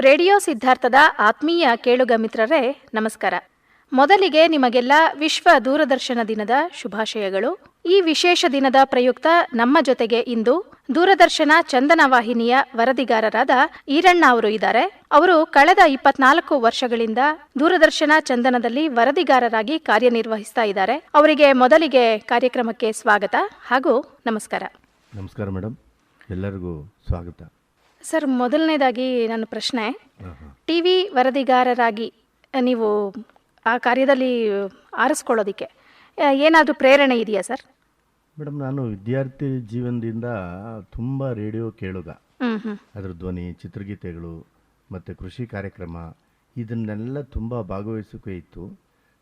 Radio ಸಿದ್ಧಾರ್ಥದ ಆತ್ಮೀಯ ಕೇಳುಗ ಮಿತ್ರರೇ, ನಮಸ್ಕಾರ. ಮೊದಲಿಗೆ ನಿಮಗೆಲ್ಲ ವಿಶ್ವ ದೂರದರ್ಶನ ದಿನದ ಶುಭಾಶಯಗಳು. ಈ ವಿಶೇಷ ದಿನದ ಪ್ರಯುಕ್ತ ನಮ್ಮ ಜೊತೆಗೆ ಇಂದು ದೂರದರ್ಶನ ಚಂದನ ವಾಹಿನಿಯ ವರದಿಗಾರರಾದ ಈರಣ್ಣ ಅವರು ಇದ್ದಾರೆ. ಅವರು ಕಳೆದ ಇಪ್ಪತ್ನಾಲ್ಕು ವರ್ಷಗಳಿಂದ ದೂರದರ್ಶನ ಚಂದನದಲ್ಲಿ ವರದಿಗಾರರಾಗಿ ಕಾರ್ಯನಿರ್ವಹಿಸ್ತಾ ಇದ್ದಾರೆ. ಅವರಿಗೆ ಮೊದಲಿಗೆ ಕಾರ್ಯಕ್ರಮಕ್ಕೆ ಸ್ವಾಗತ ಹಾಗೂ ನಮಸ್ಕಾರ. ನಮಸ್ಕಾರ ಮೇಡಮ್ ಎಲ್ಲರಿಗೂ ಸ್ವಾಗತ. ಸರ್ ಮೊದಲನೇದಾಗಿ ನನ್ನ ಪ್ರಶ್ನೆ. ಟಿ ವಿ ವರದಿಗಾರರಾಗಿ ನೀವು ಆ ಕಾರ್ಯದಲ್ಲಿ ಆರಿಸ್ಕೊಳ್ಳೋದಕ್ಕೆ ಏನಾದರೂ ಪ್ರೇರಣೆ ಇದೆಯಾ ಸರ್? ಮೇಡಮ್ ನಾನು ವಿದ್ಯಾರ್ಥಿ ಜೀವನದಿಂದ ತುಂಬ ರೇಡಿಯೋ ಕೇಳುಗ. ಅದರ ಧ್ವನಿ ಚಿತ್ರಗೀತೆಗಳು ಮತ್ತು ಕೃಷಿ ಕಾರ್ಯಕ್ರಮ ಇದನ್ನೆಲ್ಲ ತುಂಬ ಭಾಗವಹಿಸೋಕೆ ಇತ್ತು.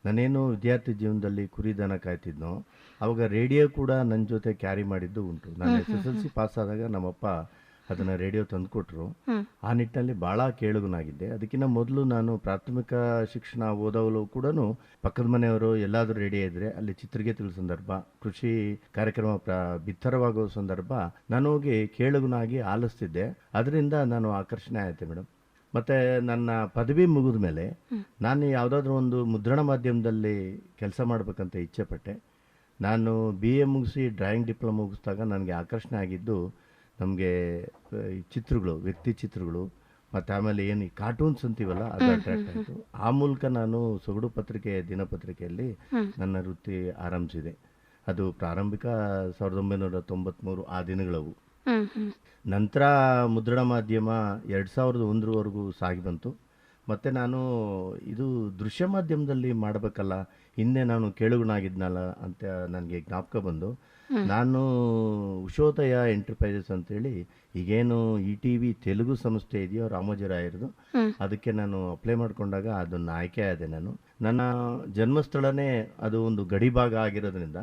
ನಾನೇನು ವಿದ್ಯಾರ್ಥಿ ಜೀವನದಲ್ಲಿ ಕುರಿ ದನ ಕಾಯ್ತಿದ್ನೋ ಅವಾಗ ರೇಡಿಯೋ ಕೂಡ ನನ್ನ ಜೊತೆ ಕ್ಯಾರಿ ಮಾಡಿದ್ದು ಉಂಟು. ನಾನು S S L C pass ಆದಾಗ ನಮ್ಮಪ್ಪ ಅದನ್ನು ರೇಡಿಯೋ ತಂದುಕೊಟ್ರು. ಆ ನಿಟ್ಟಿನಲ್ಲಿ ಭಾಳ ಕೇಳುಗನಾಗಿದ್ದೆ. ಅದಕ್ಕಿಂತ ಮೊದಲು ನಾನು ಪ್ರಾಥಮಿಕ ಶಿಕ್ಷಣ ಓದವಲು ಕೂಡ ಪಕ್ಕದ ಮನೆಯವರು ಎಲ್ಲಾದರೂ ರೇಡಿಯೋ ಇದ್ದರೆ ಅಲ್ಲಿ ಚಿತ್ರಗೀತೆಗಳ ಸಂದರ್ಭ ಕೃಷಿ ಕಾರ್ಯಕ್ರಮ ಪ್ರ ಬಿತ್ತರವಾಗುವ ಸಂದರ್ಭ ನಾನು ಹೋಗಿ ಕೇಳುಗನಾಗಿ ಆಲಿಸ್ತಿದ್ದೆ. ಅದರಿಂದ ನಾನು ಆಕರ್ಷಣೆ ಆಯಿತು ಮೇಡಮ್ ಮತ್ತೆ ನನ್ನ ಪದವಿ ಮುಗಿದ ಮೇಲೆ ನಾನು ಯಾವುದಾದ್ರೂ ಒಂದು ಮುದ್ರಣ ಮಾಧ್ಯಮದಲ್ಲಿ ಕೆಲಸ ಮಾಡಬೇಕಂತ ಇಚ್ಛೆ ಪಟ್ಟೆ. ನಾನು ಬಿ ಎ ಮುಗಿಸಿ ಡ್ರಾಯಿಂಗ್ ಡಿಪ್ಲೊಮಾ ಮುಗಿಸಿದಾಗ ನನಗೆ ಆಕರ್ಷಣೆ ಆಗಿದ್ದು ನಮಗೆ ಈ ಚಿತ್ರಗಳು ವ್ಯಕ್ತಿ ಚಿತ್ರಗಳು ಮತ್ತು ಆಮೇಲೆ ಏನು ಈ ಕಾರ್ಟೂನ್ಸ್ ಅಂತೀವಲ್ಲ ಅದು ಅಟ್ರಾಕ್ಟ್ ಆಯಿತು. ಆ ಮೂಲಕ ನಾನು ಸೊಗಡು ಪತ್ರಿಕೆ ದಿನಪತ್ರಿಕೆಯಲ್ಲಿ ನನ್ನ ವೃತ್ತಿ ಆರಂಭಿಸಿದೆ. ಅದು ಪ್ರಾರಂಭಿಕ ಸಾವಿರದ ಒಂಬೈನೂರ ತೊಂಬತ್ತ್ಮೂರು ಆ ದಿನಗಳವು. ನಂತರ ಮುದ್ರಣ ಮಾಧ್ಯಮ ಎರಡು ಸಾವಿರದ ಒಂದರವರೆಗೂ ಸಾಗಿ ಬಂತು. ಮತ್ತು ನಾನು ಇದು ದೃಶ್ಯ ಮಾಧ್ಯಮದಲ್ಲಿ ಮಾಡಬೇಕಲ್ಲ ಹಿಂದೆ ನಾನು ಕೇಳುಗನಾಗಿದ್ನಲ್ಲ ಅಂತ ನನಗೆ ಜ್ಞಾಪಕ ಬಂದು ನಾನು ಉಶೋದಯ ಎಂಟರ್ಪ್ರೈಸಸ್ ಅಂತೇಳಿ ಈಗೇನು ಇ ಟಿ ವಿ ತೆಲುಗು ಸಂಸ್ಥೆ ಇದೆಯೋ ರಾಮೋಜಿರಾಯರದು ಅದಕ್ಕೆ ನಾನು ಅಪ್ಲೈ ಮಾಡಿಕೊಂಡಾಗ ಅದನ್ನು ಆಯ್ಕೆ ಆದೆ ನಾನು. ನನ್ನ ಜನ್ಮಸ್ಥಳನೇ ಅದು ಒಂದು ಗಡಿ ಭಾಗ ಆಗಿರೋದ್ರಿಂದ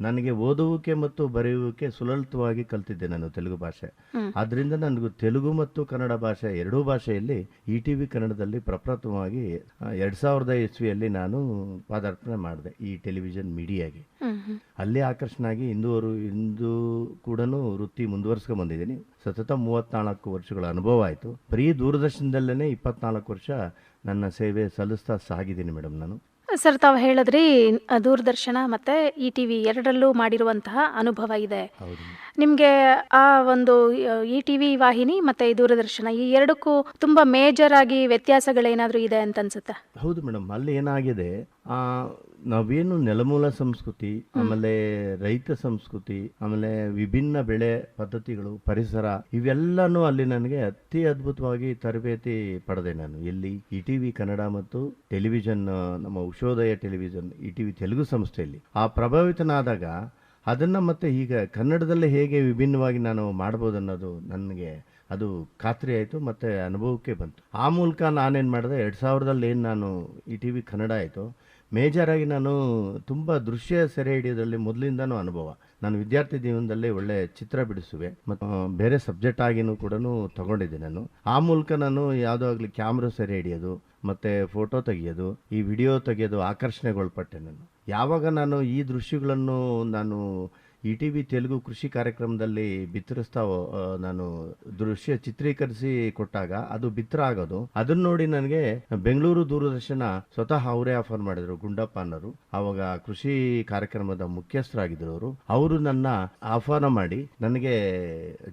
ನನಗೆ ಓದುವಿಕೆ ಮತ್ತು ಬರೆಯುವಿಕೆ ಸುಲಲಿತವಾಗಿ ಕಲ್ತಿದ್ದೆ ನಾನು ತೆಲುಗು ಭಾಷೆ. ಆದ್ರಿಂದ ನನಗೂ ತೆಲುಗು ಮತ್ತು ಕನ್ನಡ ಭಾಷೆ ಎರಡೂ ಭಾಷೆಯಲ್ಲಿ ಇ ಟಿ ವಿ ಕನ್ನಡದಲ್ಲಿ ಪ್ರಪ್ರಥಮವಾಗಿ ಎರಡ್ ಸಾವಿರದ ಇಸ್ವಿಯಲ್ಲಿ ನಾನು ಪಾದಾರ್ಪಣೆ ಮಾಡಿದೆ ಈ ಟೆಲಿವಿಷನ್ ಮೀಡಿಯಾಗೆ. ಅಲ್ಲೇ ಅಲ್ಲಿ ಆಕರ್ಷಣಾಗಿ ಇಂದುವರು ಇಂದು ಕೂಡ ವೃತ್ತಿ ಮುಂದುವರ್ಸ್ಕೊಂಡ್ ಬಂದಿದ್ದೀನಿ. ಸತತ ಮೂವತ್ನಾಲ್ಕು ವರ್ಷಗಳ ಅನುಭವ ಆಯಿತು. ಬರೀ ದೂರದರ್ಶನದಲ್ಲೇ ಇಪ್ಪತ್ನಾಲ್ಕು ವರ್ಷ ನನ್ನ ಸೇವೆ ಸಲ್ಲಿಸ್ತಾ ಸಾಗಿದ್ದೀನಿ ಮೇಡಮ್ ನಾನು. ಸರ್ ತಾವು ಹೇಳಿದ್ರಿ ದೂರದರ್ಶನ ಮತ್ತೆ ಇ ಟಿ ವಿ ಎರಡರಲ್ಲೂ ಮಾಡಿರುವಂತಹ ಅನುಭವ ಇದೆ. ನಿಮಗೆ ಆ ಒಂದು ಇ ಟಿ ವಿ ವಾಹಿನಿ ಮತ್ತೆ ಈ ದೂರದರ್ಶನ ಈ ಎರಡಕ್ಕೂ ತುಂಬಾ ಮೇಜರ್ ಆಗಿ ವ್ಯತ್ಯಾಸಗಳೇನಾದ್ರೂ ಇದೆ ಅಂತ ಅನ್ಸುತ್ತೆ? ಹೌದು ಮೇಡಮ್ ಅಲ್ಲಿ ಏನಾಗಿದೆ ನಾವೇನು ನೆಲಮೂಲ ಸಂಸ್ಕೃತಿ ಆಮೇಲೆ ರೈತ ಸಂಸ್ಕೃತಿ ಆಮೇಲೆ ವಿಭಿನ್ನ ಬೆಳೆ ಪದ್ಧತಿಗಳು ಪರಿಸರ ಇವೆಲ್ಲನೂ ಅಲ್ಲಿ ನನಗೆ ಅತಿ ಅದ್ಭುತವಾಗಿ ತರಬೇತಿ ಪಡೆದೆ ನಾನು. ಎಲ್ಲಿ ಇ ಟಿ ವಿ ಕನ್ನಡ ಮತ್ತು ಟೆಲಿವಿಷನ್ ನಮ್ಮ ಉಷೋದಯ ಟೆಲಿವಿಷನ್ ಇ ಟಿ ವಿ ತೆಲುಗು ಸಂಸ್ಥೆಯಲ್ಲಿ. ಆ ಪ್ರಭಾವಿತನಾದಾಗ ಅದನ್ನ ಮತ್ತೆ ಈಗ ಕನ್ನಡದಲ್ಲೇ ಹೇಗೆ ವಿಭಿನ್ನವಾಗಿ ನಾನು ಮಾಡ್ಬೋದು ಅನ್ನೋದು ನನಗೆ ಅದು ಖಾತ್ರಿ ಆಯಿತು, ಮತ್ತು ಅನುಭವಕ್ಕೆ ಬಂತು. ಆ ಮೂಲಕ ನಾನೇನು ಮಾಡಿದೆ, ಎರಡು ಸಾವಿರದಲ್ಲಿ ಏನು ನಾನು ಈ ಟಿ ವಿ ಕನ್ನಡ ಆಯಿತು, ಮೇಜರಾಗಿ ನಾನು ತುಂಬ ದೃಶ್ಯ ಸೆರೆ ಹಿಡಿಯೋದ್ರಲ್ಲಿ ಮೊದಲಿಂದನೂ ಅನುಭವ. ನಾನು ವಿದ್ಯಾರ್ಥಿ ಜೀವನದಲ್ಲಿ ಒಳ್ಳೆ ಚಿತ್ರ ಬಿಡಿಸುವೆ, ಮತ್ತು ಬೇರೆ ಸಬ್ಜೆಕ್ಟ್ ಆಗಿನೂ ಕೂಡ ತಗೊಂಡಿದ್ದೆ ನಾನು. ಆ ಮೂಲಕ ನಾನು ಯಾವುದೋ ಆಗಲಿ ಕ್ಯಾಮ್ರಾ ಸೆರೆ ಹಿಡಿಯೋದು, ಮತ್ತು ಫೋಟೋ ತೆಗೆಯೋದು, ಈ ವಿಡಿಯೋ ತೆಗೆಯೋದು ಆಕರ್ಷಣೆಗೊಳಪಟ್ಟೆ ನಾನು. ಯಾವಾಗ ನಾನು ಈ ದೃಶ್ಯಗಳನ್ನು ನಾನು ಇ ಟಿ ವಿ ತೆಲುಗು ಕೃಷಿ ಕಾರ್ಯಕ್ರಮದಲ್ಲಿ ಬಿತ್ತರಿಸ್ತಾ ನಾನು ದೃಶ್ಯ ಚಿತ್ರೀಕರಿಸಿ ಕೊಟ್ಟಾಗ ಅದು ಬಿತ್ತರ ಆಗೋದು. ಅದನ್ನ ನೋಡಿ ನನಗೆ ಬೆಂಗಳೂರು ದೂರದರ್ಶನ ಸ್ವತಃ ಅವರೇ ಆಫರ್ ಮಾಡಿದ್ರು ಗುಂಡಪ್ಪ ಅನ್ನೋರು ಅವಾಗ ಕೃಷಿ ಕಾರ್ಯಕ್ರಮದ ಮುಖ್ಯಸ್ಥರಾಗಿದ್ರು ಅವರು. ಅವರು ನನ್ನ ಆಹ್ವಾನ ಮಾಡಿ ನನಗೆ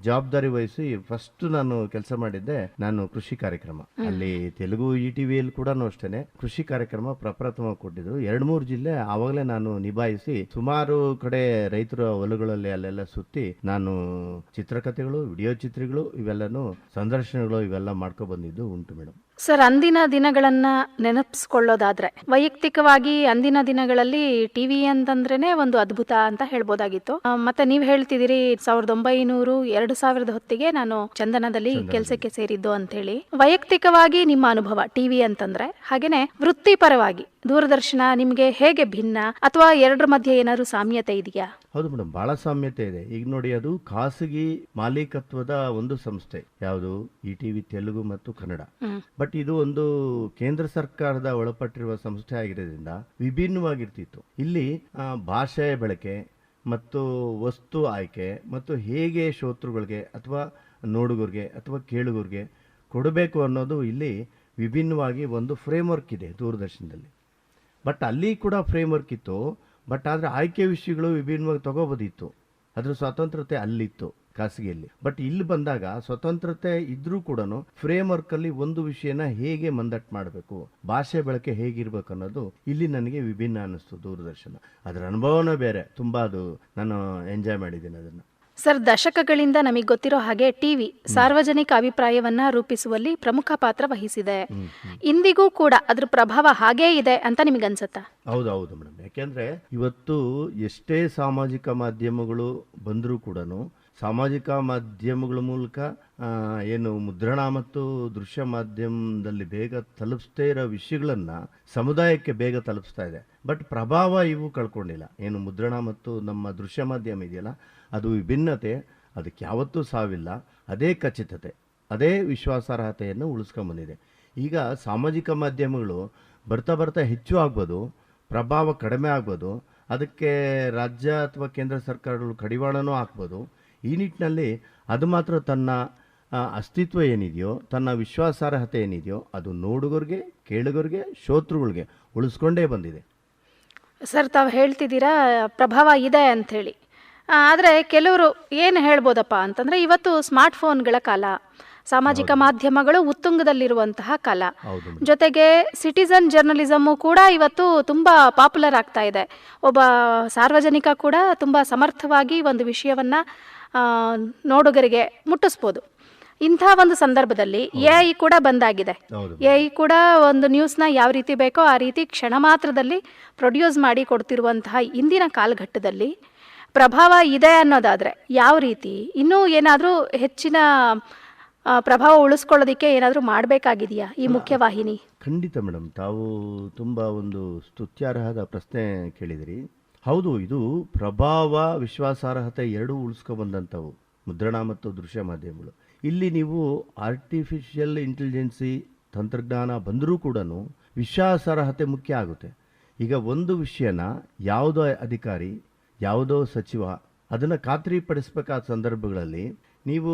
ಜವಾಬ್ದಾರಿ ವಹಿಸಿ ಫಸ್ಟ್ ನಾನು ಕೆಲಸ ಮಾಡಿದ್ದೆ ನಾನು ಕೃಷಿ ಕಾರ್ಯಕ್ರಮ. ಅಲ್ಲಿ ತೆಲುಗು ಇ ಟಿ ವಿಯಲ್ಲಿ ಕೂಡ ಅಷ್ಟೇನೆ ಕೃಷಿ ಕಾರ್ಯಕ್ರಮ ಪ್ರಪ್ರಥಮ ಕೊಟ್ಟಿದ್ರು. ಎರಡ್ ಮೂರು ಜಿಲ್ಲೆ ಆವಾಗಲೇ ನಾನು ನಿಭಾಯಿಸಿ ಸುಮಾರು ಕಡೆ ರೈತರ ಹೊಲಗಳಲ್ಲಿ ಅಲ್ಲೆಲ್ಲ ಸುತ್ತಿ ನಾನು ಚಿತ್ರಕಥೆಗಳು ವಿಡಿಯೋ ಚಿತ್ರಗಳು ಇವೆಲ್ಲನೂ ಸಂದರ್ಶನಗಳು ಇವೆಲ್ಲ ಮಾಡ್ಕೊ ಬಂದಿದ್ದು ಉಂಟು ಮೇಡಮ್. ಸರ್ ಅಂದಿನ ದಿನಗಳನ್ನ ನೆನಪಿಸ್ಕೊಳ್ಳೋದಾದ್ರೆ ವೈಯಕ್ತಿಕವಾಗಿ ಅಂದಿನ ದಿನಗಳಲ್ಲಿ ಟಿವಿ ಅಂತಂದ್ರೇನೆ ಒಂದು ಅದ್ಭುತ ಅಂತ ಹೇಳ್ಬೋದಾಗಿತ್ತು. ಮತ್ತೆ ನೀವು ಹೇಳ್ತಿದ್ದೀರಿ ಸಾವಿರದ ಒಂಬೈನೂರು ಎರಡು ಸಾವಿರದ ಹೊತ್ತಿಗೆ ನಾನು ಚಂದನದಲ್ಲಿ ಕೆಲಸಕ್ಕೆ ಸೇರಿದ್ದು ಅಂತ ಹೇಳಿ ವೈಯಕ್ತಿಕವಾಗಿ ನಿಮ್ಮ ಅನುಭವ ಟಿವಿ ಅಂತಂದ್ರೆ ಹಾಗೇನೆ ವೃತ್ತಿಪರವಾಗಿ ದೂರದರ್ಶನ ನಿಮ್ಗೆ ಹೇಗೆ ಭಿನ್ನ ಅಥವಾ ಎರಡರ ಮಧ್ಯೆ ಏನಾದ್ರು ಸಾಮ್ಯತೆ ಇದೆಯಾ? ಹೌದು ಮೇಡಮ್ ಬಹಳ ಸಾಮ್ಯತೆ ಇದೆ. ಈಗ ನೋಡಿ ಅದು ಖಾಸಗಿ ಮಾಲೀಕತ್ವದ ಒಂದು ಸಂಸ್ಥೆ. ಯಾವುದು? ಇ ಟಿವಿ ತೆಲುಗು ಮತ್ತು ಕನ್ನಡ. ಹ್ಮ್. ಬಟ್ ಇದು ಒಂದು ಕೇಂದ್ರ ಸರ್ಕಾರದ ಒಳಪಟ್ಟಿರುವ ಸಂಸ್ಥೆ ಆಗಿರೋದ್ರಿಂದ ವಿಭಿನ್ನವಾಗಿರ್ತಿತ್ತು. ಇಲ್ಲಿ ಭಾಷೆಯ ಬಳಕೆ ಮತ್ತು ವಸ್ತು ಆಯ್ಕೆ ಮತ್ತು ಹೇಗೆ ಶ್ರೋತೃಗಳಿಗೆ ಅಥವಾ ನೋಡುಗರಿಗೆ ಅಥವಾ ಕೇಳುಗರಿಗೆ ಕೊಡಬೇಕು ಅನ್ನೋದು ಇಲ್ಲಿ ವಿಭಿನ್ನವಾಗಿ ಒಂದು ಫ್ರೇಮ್ವರ್ಕ್ ಇದೆ ದೂರದರ್ಶನದಲ್ಲಿ. ಬಟ್ ಅಲ್ಲಿ ಕೂಡ ಫ್ರೇಮ್ವರ್ಕ್ ಇತ್ತು. ಬಟ್ ಆದರೆ ಆಯ್ಕೆ ವಿಷಯಗಳು ವಿಭಿನ್ನವಾಗಿ ತಗೋಬೋದಿತ್ತು. ಅದರ ಸ್ವಾತಂತ್ರ್ಯತೆ ಅಲ್ಲಿತ್ತು. ಖಾಸಗಿಯಲ್ಲಿ. ಬಟ್ ಇಲ್ಲಿ ಬಂದಾಗ ಸ್ವತಂತ್ರತೆ ಇದ್ರೂ ಕೂಡ ಫ್ರೇಮ್ವರ್ಕ್ ಅಲ್ಲಿ ಒಂದು ವಿಷಯನ ಹೇಗೆ ಮಂದಟ್ ಮಾಡಬೇಕು ಭಾಷೆ ಬಳಕೆ ಹೇಗಿರ್ಬೇಕು ಅನ್ನೋದು ಇಲ್ಲಿ ನನಗೆ ವಿಭಿನ್ನ ಅನ್ನಿಸ್ತು ದೂರದರ್ಶನ. ಅದರ ಅನುಭವನೇ ಬೇರೆ. ತುಂಬಾ ಅದು ನಾನು ಎಂಜಾಯ್ ಮಾಡಿದ್ದೀನಿ ಅದನ್ನು. ಸರ್ ದಶಕಗಳಿಂದ ನಮಗೆ ಗೊತ್ತಿರೋ ಹಾಗೆ ಟಿವಿ ಸಾರ್ವಜನಿಕ ಅಭಿಪ್ರಾಯವನ್ನ ರೂಪಿಸುವಲ್ಲಿ ಪ್ರಮುಖ ಪಾತ್ರ ವಹಿಸಿದೆ. ಇಂದಿಗೂ ಕೂಡ ಅದ್ರ ಪ್ರಭಾವ ಹಾಗೇ ಇದೆ ಅಂತ ನಿಮಗನ್ಸುತ್ತಾ ಹೌದು ಹೌದು ಮೇಡಮ್. ಯಾಕೆಂದ್ರೆ ಇವತ್ತು ಎಷ್ಟೇ ಸಾಮಾಜಿಕ ಮಾಧ್ಯಮಗಳು ಬಂದರೂ ಕೂಡ ಸಾಮಾಜಿಕ ಮಾಧ್ಯಮಗಳ ಮೂಲಕ ಏನು ಮುದ್ರಣ ಮತ್ತು ದೃಶ್ಯ ಮಾಧ್ಯಮದಲ್ಲಿ ಬೇಗ ತಲುಪಿಸ್ದೇ ಇರೋ ವಿಷಯಗಳನ್ನು ಸಮುದಾಯಕ್ಕೆ ಬೇಗ ತಲುಪಿಸ್ತಾ ಇದೆ. ಬಟ್ ಪ್ರಭಾವ ಇವು ಕಳ್ಕೊಂಡಿಲ್ಲ. ಏನು ಮುದ್ರಣ ಮತ್ತು ನಮ್ಮ ದೃಶ್ಯ ಮಾಧ್ಯಮ ಇದೆಯಲ್ಲ, ಅದು ವಿಭಿನ್ನತೆ, ಅದಕ್ಕೆ ಯಾವತ್ತೂ ಸಾವಿಲ್ಲ. ಅದೇ ಖಚಿತತೆ, ಅದೇ ವಿಶ್ವಾಸಾರ್ಹತೆಯನ್ನು ಉಳಿಸ್ಕೊಂಬಂದಿದೆ ಈಗ ಸಾಮಾಜಿಕ ಮಾಧ್ಯಮಗಳು ಬರ್ತಾ ಬರ್ತಾ ಹೆಚ್ಚು ಆಗ್ಬೋದು, ಪ್ರಭಾವ ಕಡಿಮೆ ಆಗ್ಬೋದು, ಅದಕ್ಕೆ ರಾಜ್ಯ ಅಥವಾ ಕೇಂದ್ರ ಸರ್ಕಾರಗಳು ಕಡಿವಾಣನೂ ಹಾಕ್ಬೋದು. ಈ ನಿಟ್ಟಿನಲ್ಲಿ ಅದು ಮಾತ್ರ ತನ್ನ ಅಸ್ತಿತ್ವ ಏನಿದೆಯೋ ತನ್ನ ವಿಶ್ವಾಸಾರ್ಹತೆ ಏನಿದೆಯೋ ಅದು ನೋಡುಗರಿಗೆ ಕೇಳುಗರಿಗೆ ಶ್ರೋತೃಗಳಿಗೆ ಉಳಿಸ್ಕೊಂಡೇ ಬಂದಿದೆ. ಸರ್ ತಾವು ಹೇಳ್ತಿದ್ದೀರಾ ಪ್ರಭಾವ ಇದೆ ಅಂಥೇಳಿ. ಆದರೆ ಕೆಲವರು ಏನು ಹೇಳ್ಬೋದಪ್ಪ ಅಂತಂದರೆ ಇವತ್ತು ಸ್ಮಾರ್ಟ್ಫೋನ್ಗಳ ಕಾಲ ಸಾಮಾಜಿಕ ಮಾಧ್ಯಮಗಳು ಉತ್ತುಂಗದಲ್ಲಿರುವಂತಹ ಕಾಲ. ಜೊತೆಗೆ ಸಿಟಿಸನ್ ಜರ್ನಲಿಸಮು ಕೂಡ ಇವತ್ತು ತುಂಬ ಪಾಪ್ಯುಲರ್ ಆಗ್ತಾ ಇದೆ. ಒಬ್ಬ ಸಾರ್ವಜನಿಕ ಕೂಡ ತುಂಬ ಸಮರ್ಥವಾಗಿ ಒಂದು ವಿಷಯವನ್ನು ನೋಡುಗರಿಗೆ ಮುಟ್ಟಿಸ್ಬೋದು. ಇಂಥ ಒಂದು ಸಂದರ್ಭದಲ್ಲಿ ಎ ಐ ಕೂಡ ಬಂದಾಗಿದೆ. ಎ ಐ ಕೂಡ ಒಂದು ನ್ಯೂಸ್ನ ಯಾವ ರೀತಿ ಬೇಕೋ ಆ ರೀತಿ ಕ್ಷಣ ಮಾತ್ರದಲ್ಲಿ ಪ್ರೊಡ್ಯೂಸ್ ಮಾಡಿ ಕೊಡ್ತಿರುವಂತಹ ಇಂದಿನ ಕಾಲಘಟ್ಟದಲ್ಲಿ ಪ್ರಭಾವ ಇದೆ ಅನ್ನೋದಾದರೆ ಯಾವ ರೀತಿ? ಇನ್ನೂ ಏನಾದರೂ ಹೆಚ್ಚಿನ ಪ್ರಭಾವ ಉಳಿಸ್ಕೊಳ್ಳೋದಕ್ಕೆ ಏನಾದರೂ ಮಾಡಬೇಕಾಗಿದೆಯಾ ಈ ಮುಖ್ಯವಾಹಿನಿ? ಖಂಡಿತ ಮೇಡಮ್. ತಾವು ತುಂಬ ಒಂದು ಸ್ತುತ್ಯಾರ್ಹದ ಪ್ರಶ್ನೆ ಕೇಳಿದಿರಿ. ಹೌದು, ಇದು ಪ್ರಭಾವ, ವಿಶ್ವಾಸಾರ್ಹತೆ ಎರಡೂ ಉಳಿಸ್ಕೊಬಂದಂಥವು ಮುದ್ರಣ ಮತ್ತು ದೃಶ್ಯ ಮಾಧ್ಯಮಗಳು. ಇಲ್ಲಿ ನೀವು ಆರ್ಟಿಫಿಷಿಯಲ್ ಇಂಟೆಲಿಜೆನ್ಸಿ ತಂತ್ರಜ್ಞಾನ ಬಂದರೂ ಕೂಡ ವಿಶ್ವಾಸಾರ್ಹತೆ ಮುಖ್ಯ ಆಗುತ್ತೆ. ಈಗ ಒಂದು ವಿಷಯನ ಯಾವುದೋ ಅಧಿಕಾರಿ, ಯಾವುದೋ ಸಚಿವ ಅದನ್ನು ಖಾತ್ರಿಪಡಿಸಬೇಕಾದ ಸಂದರ್ಭಗಳಲ್ಲಿ ನೀವು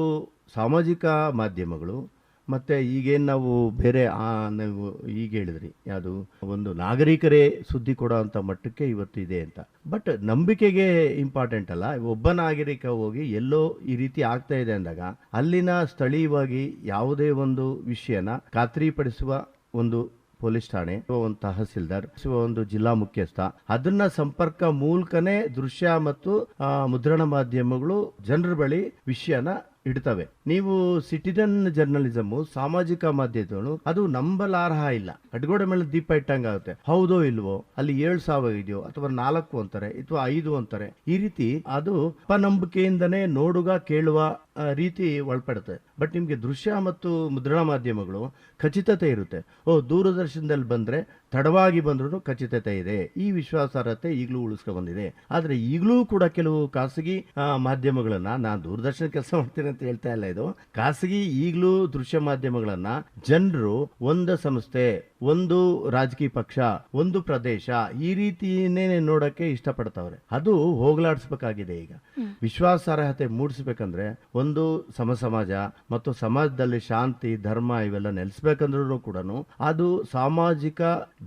ಸಾಮಾಜಿಕ ಮಾಧ್ಯಮಗಳು ಮತ್ತು ಈಗೇನು ನಾವು ಬೇರೆ, ಆ, ನೀವು ಈಗ ಹೇಳಿದ್ರಿ, ಯಾವುದು, ಒಂದು ನಾಗರಿಕರೇ ಸುದ್ದಿ ಕೊಡೋ ಅಂಥ ಮಟ್ಟಕ್ಕೆ ಇವತ್ತು ಇದೆ ಅಂತ. ಬಟ್ ನಂಬಿಕೆಗೆ ಇಂಪಾರ್ಟೆಂಟ್ ಅಲ್ಲ. ಒಬ್ಬ ನಾಗರಿಕ ಹೋಗಿ ಎಲ್ಲೋ ಈ ರೀತಿ ಆಗ್ತಾ ಇದೆ ಅಂದಾಗ ಅಲ್ಲಿನ ಸ್ಥಳೀಯವಾಗಿ ಯಾವುದೇ ಒಂದು ವಿಷಯನ ಖಾತ್ರಿಪಡಿಸುವ ಒಂದು ಪೊಲೀಸ್ ಠಾಣೆ ಒಂದು ತಹಸೀಲ್ದಾರ್ ಒಂದು ಜಿಲ್ಲಾ ಮುಖ್ಯಸ್ಥ, ಅದನ್ನ ಸಂಪರ್ಕ ಮೂಲಕನೇ ದೃಶ್ಯ ಮತ್ತು ಮುದ್ರಣ ಮಾಧ್ಯಮಗಳು ಜನರ ಬಳಿ ವಿಷಯನ ಇಡ್ತವೆ ನೀವು ಸಿಟಿಜನ್ ಜರ್ನಲಿಸಮ್ ಸಾಮಾಜಿಕ ಮಾಧ್ಯಮಗಳು ಅದು ನಂಬಲಾರ್ಹ ಇಲ್ಲ. ಅಡ್ಗೋಡೆ ಮೇಲೆ ದೀಪ ಇಟ್ಟಂಗಾಗುತ್ತೆ. ಹೌದೋ ಇಲ್ವೋ, ಅಲ್ಲಿ ಏಳು ಸಾವಿರ ಇದೆಯೋ, ಅಥವಾ ನಾಲ್ಕು ಅಂತಾರೆ, ಅಥವಾ ಐದು ಅಂತಾರೆ, ಈ ರೀತಿ ಅದು ಅಪನಂಬಿಕೆಯಿಂದನೇ ನೋಡುಗ, ಕೇಳುವ ರೀತಿ ಒಳಪಡುತ್ತೆ. ಬಟ್ ನಿಮಗೆ ದೃಶ್ಯ ಮತ್ತು ಮುದ್ರಣ ಮಾಧ್ಯಮಗಳು ಖಚಿತತೆ ಇರುತ್ತೆ. ಓ, ದೂರದರ್ಶನದಲ್ಲಿ ಬಂದರೆ ತಡವಾಗಿ ಬಂದ್ರೂ ಖಚಿತತೆ ಇದೆ. ಈ ವಿಶ್ವಾಸಾರ್ಹತೆ ಈಗಲೂ ಉಳಿಸ್ಕೊ ಬಂದಿದೆ. ಆದ್ರೆ ಈಗಲೂ ಕೂಡ ಕೆಲವು ಖಾಸಗಿ ಮಾಧ್ಯಮಗಳನ್ನು ಮಾಧ್ಯಮಗಳನ್ನ ನಾನು ದೂರದರ್ಶನ ಕೆಲಸ ಮಾಡ್ತೀನಿ ಅಂತ ಹೇಳ್ತಾ ಇಲ್ಲ ಇದು. ಖಾಸಗಿ ಈಗಲೂ ದೃಶ್ಯ ಮಾಧ್ಯಮಗಳನ್ನು ಜನರು ಒಂದು ಸಂಸ್ಥೆ ಒಂದು ರಾಜಕೀಯ ಪಕ್ಷ ಒಂದು ಪ್ರದೇಶ ಈ ರೀತಿಯನ್ನೇ ನೋಡಕ್ಕೆ ಇಷ್ಟಪಡ್ತಾವ್ರೆ. ಅದು ಹೋಗ್ಲಾಡಿಸ್ಬೇಕಾಗಿದೆ ಈಗ. ವಿಶ್ವಾಸಾರ್ಹತೆ ಮೂಡಿಸ್ಬೇಕಂದ್ರೆ ಒಂದು ಸಮ ಸಮಾಜ ಮತ್ತು ಸಮಾಜದಲ್ಲಿ ಶಾಂತಿ ಧರ್ಮ ಇವೆಲ್ಲ ನೆಲೆಸ್ಬೇಕಂದ್ರೂ ಕೂಡ ಅದು ಸಾಮಾಜಿಕ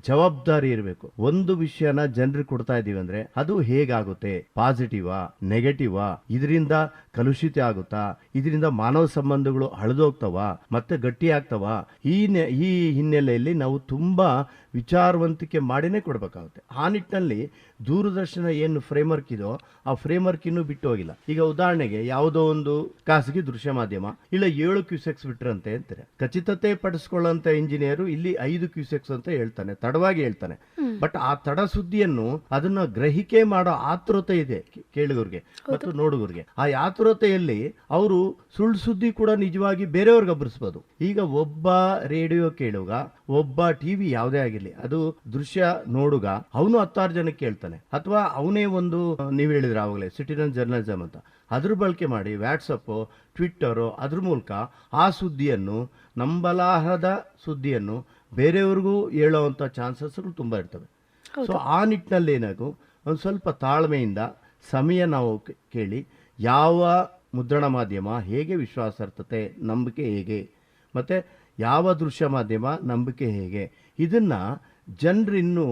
ಜವಾಬ್ದಾರಿ ಇರಬೇಕು. ಒಂದು ವಿಷಯನ ಜನರಿಗೆ ಕೊಡ್ತಾ ಇದೀವಿ ಅಂದ್ರೆ ಅದು ಹೇಗಾಗುತ್ತೆ? ಪಾಸಿಟಿವಾ? ನೆಗೆಟಿವಾ? ಇದರಿಂದ ಕಲುಷಿತ ಆಗುತ್ತಾ? ಇದರಿಂದ ಮಾನವ ಸಂಬಂಧಗಳು ಹಳದೋಗ್ತವಾ? ಮತ್ತೆ ಗಟ್ಟಿ ಆಗ್ತವಾ? ಈ ಈ ಹಿನ್ನೆಲೆಯಲ್ಲಿ ನಾವು ತುಂಬಾ ವಿಚಾರವಂತಿಕೆ ಮಾಡಿನೇ ಕೊಡಬೇಕಾಗುತ್ತೆ. ಆ ನಿಟ್ಟಿನಲ್ಲಿ ದೂರದರ್ಶನ ಏನು ಫ್ರೇಮ್ವರ್ಕ್ ಇದೋ ಆ ಫ್ರೇಮ್ವರ್ಕ್ ಇನ್ನೂ ಬಿಟ್ಟು ಹೋಗಿಲ್ಲ. ಈಗ ಉದಾಹರಣೆಗೆ ಯಾವುದೋ ಒಂದು ಖಾಸಗಿ ದೃಶ್ಯ ಮಾಧ್ಯಮ ಇಲ್ಲ ಏಳು ಕ್ಯೂಸೆಕ್ಸ್ ಬಿಟ್ರಂತೆ ಅಂತಾರೆ. ಖಚಿತತೆ ಪಡಿಸ್ಕೊಳ್ಳೋಂತ ಇಂಜಿನಿಯರ್ ಇಲ್ಲಿ ಐದು ಕ್ಯೂಸೆಕ್ಸ್ ಅಂತ ಹೇಳ್ತಾನೆ ತಡವಾಗಿ ಹೇಳ್ತಾನೆ. ಬಟ್ ಆ ತಡ ಸುದ್ದಿಯನ್ನು ಅದನ್ನ ಗ್ರಹಿಕೆ ಮಾಡೋ ಆತುರತೆ ಇದೆ ಕೇಳುಗರಿಗೆ ಮತ್ತು ನೋಡುಗರಿಗೆ. ಆ ಆತುರತೆಯಲ್ಲಿ ಅವರು ಸುಳ್ಳು ಸುದ್ದಿ ಕೂಡ ನಿಜವಾಗಿ ಬೇರೆಯವ್ರಿಗೆ ಬರಿಸಬಹುದು ಈಗ ಒಬ್ಬ ರೇಡಿಯೋ ಕೇಳುಗ ಒಬ್ಬ ಟಿವಿ ಯಾವುದೇ ಆಗಿರ್ಲಿ ಅದು ದೃಶ್ಯ ನೋಡುಗ ಅವನು ಹತ್ತಾರು ಜನಕ್ಕೆ ಕೇಳ್ತಾನೆ. ಅಥವಾ ಅವನೇ ಒಂದು ನೀವು ಹೇಳಿದ್ರೆ ಆವಾಗಲೇ ಸಿಟಿಜನ್ ಜರ್ನಲಿಸಮ್ ಅಂತ. ಅದ್ರ ಬಳಕೆ ಮಾಡಿ ವ್ಯಾಟ್ಸಪ್ಪು ಟ್ವಿಟ್ಟರು ಅದ್ರ ಮೂಲಕ ಆ ಸುದ್ದಿಯನ್ನು ನಂಬಲಾರದ ಸುದ್ದಿಯನ್ನು ಬೇರೆಯವ್ರಿಗೂ ಹೇಳೋವಂಥ ಚಾನ್ಸಸ್ಗಳು ತುಂಬ ಇರ್ತವೆ. ಸೊ ಆ ನಿಟ್ಟಿನಲ್ಲಿ ಏನಾಗು ಒಂದು ಸ್ವಲ್ಪ ತಾಳ್ಮೆಯಿಂದ ಸಮಯ ನಾವು ಕೇಳಿ ಯಾವ ಮುದ್ರಣ ಮಾಧ್ಯಮ ಹೇಗೆ ವಿಶ್ವಾಸಾರ್ಥತೆ ನಂಬಿಕೆ ಹೇಗೆ ಮತ್ತು ಯಾವ ದೃಶ್ಯ ಮಾಧ್ಯಮ ನಂಬಿಕೆ ಹೇಗೆ ಇದನ್ನು ಜನರಿನ್ನೂ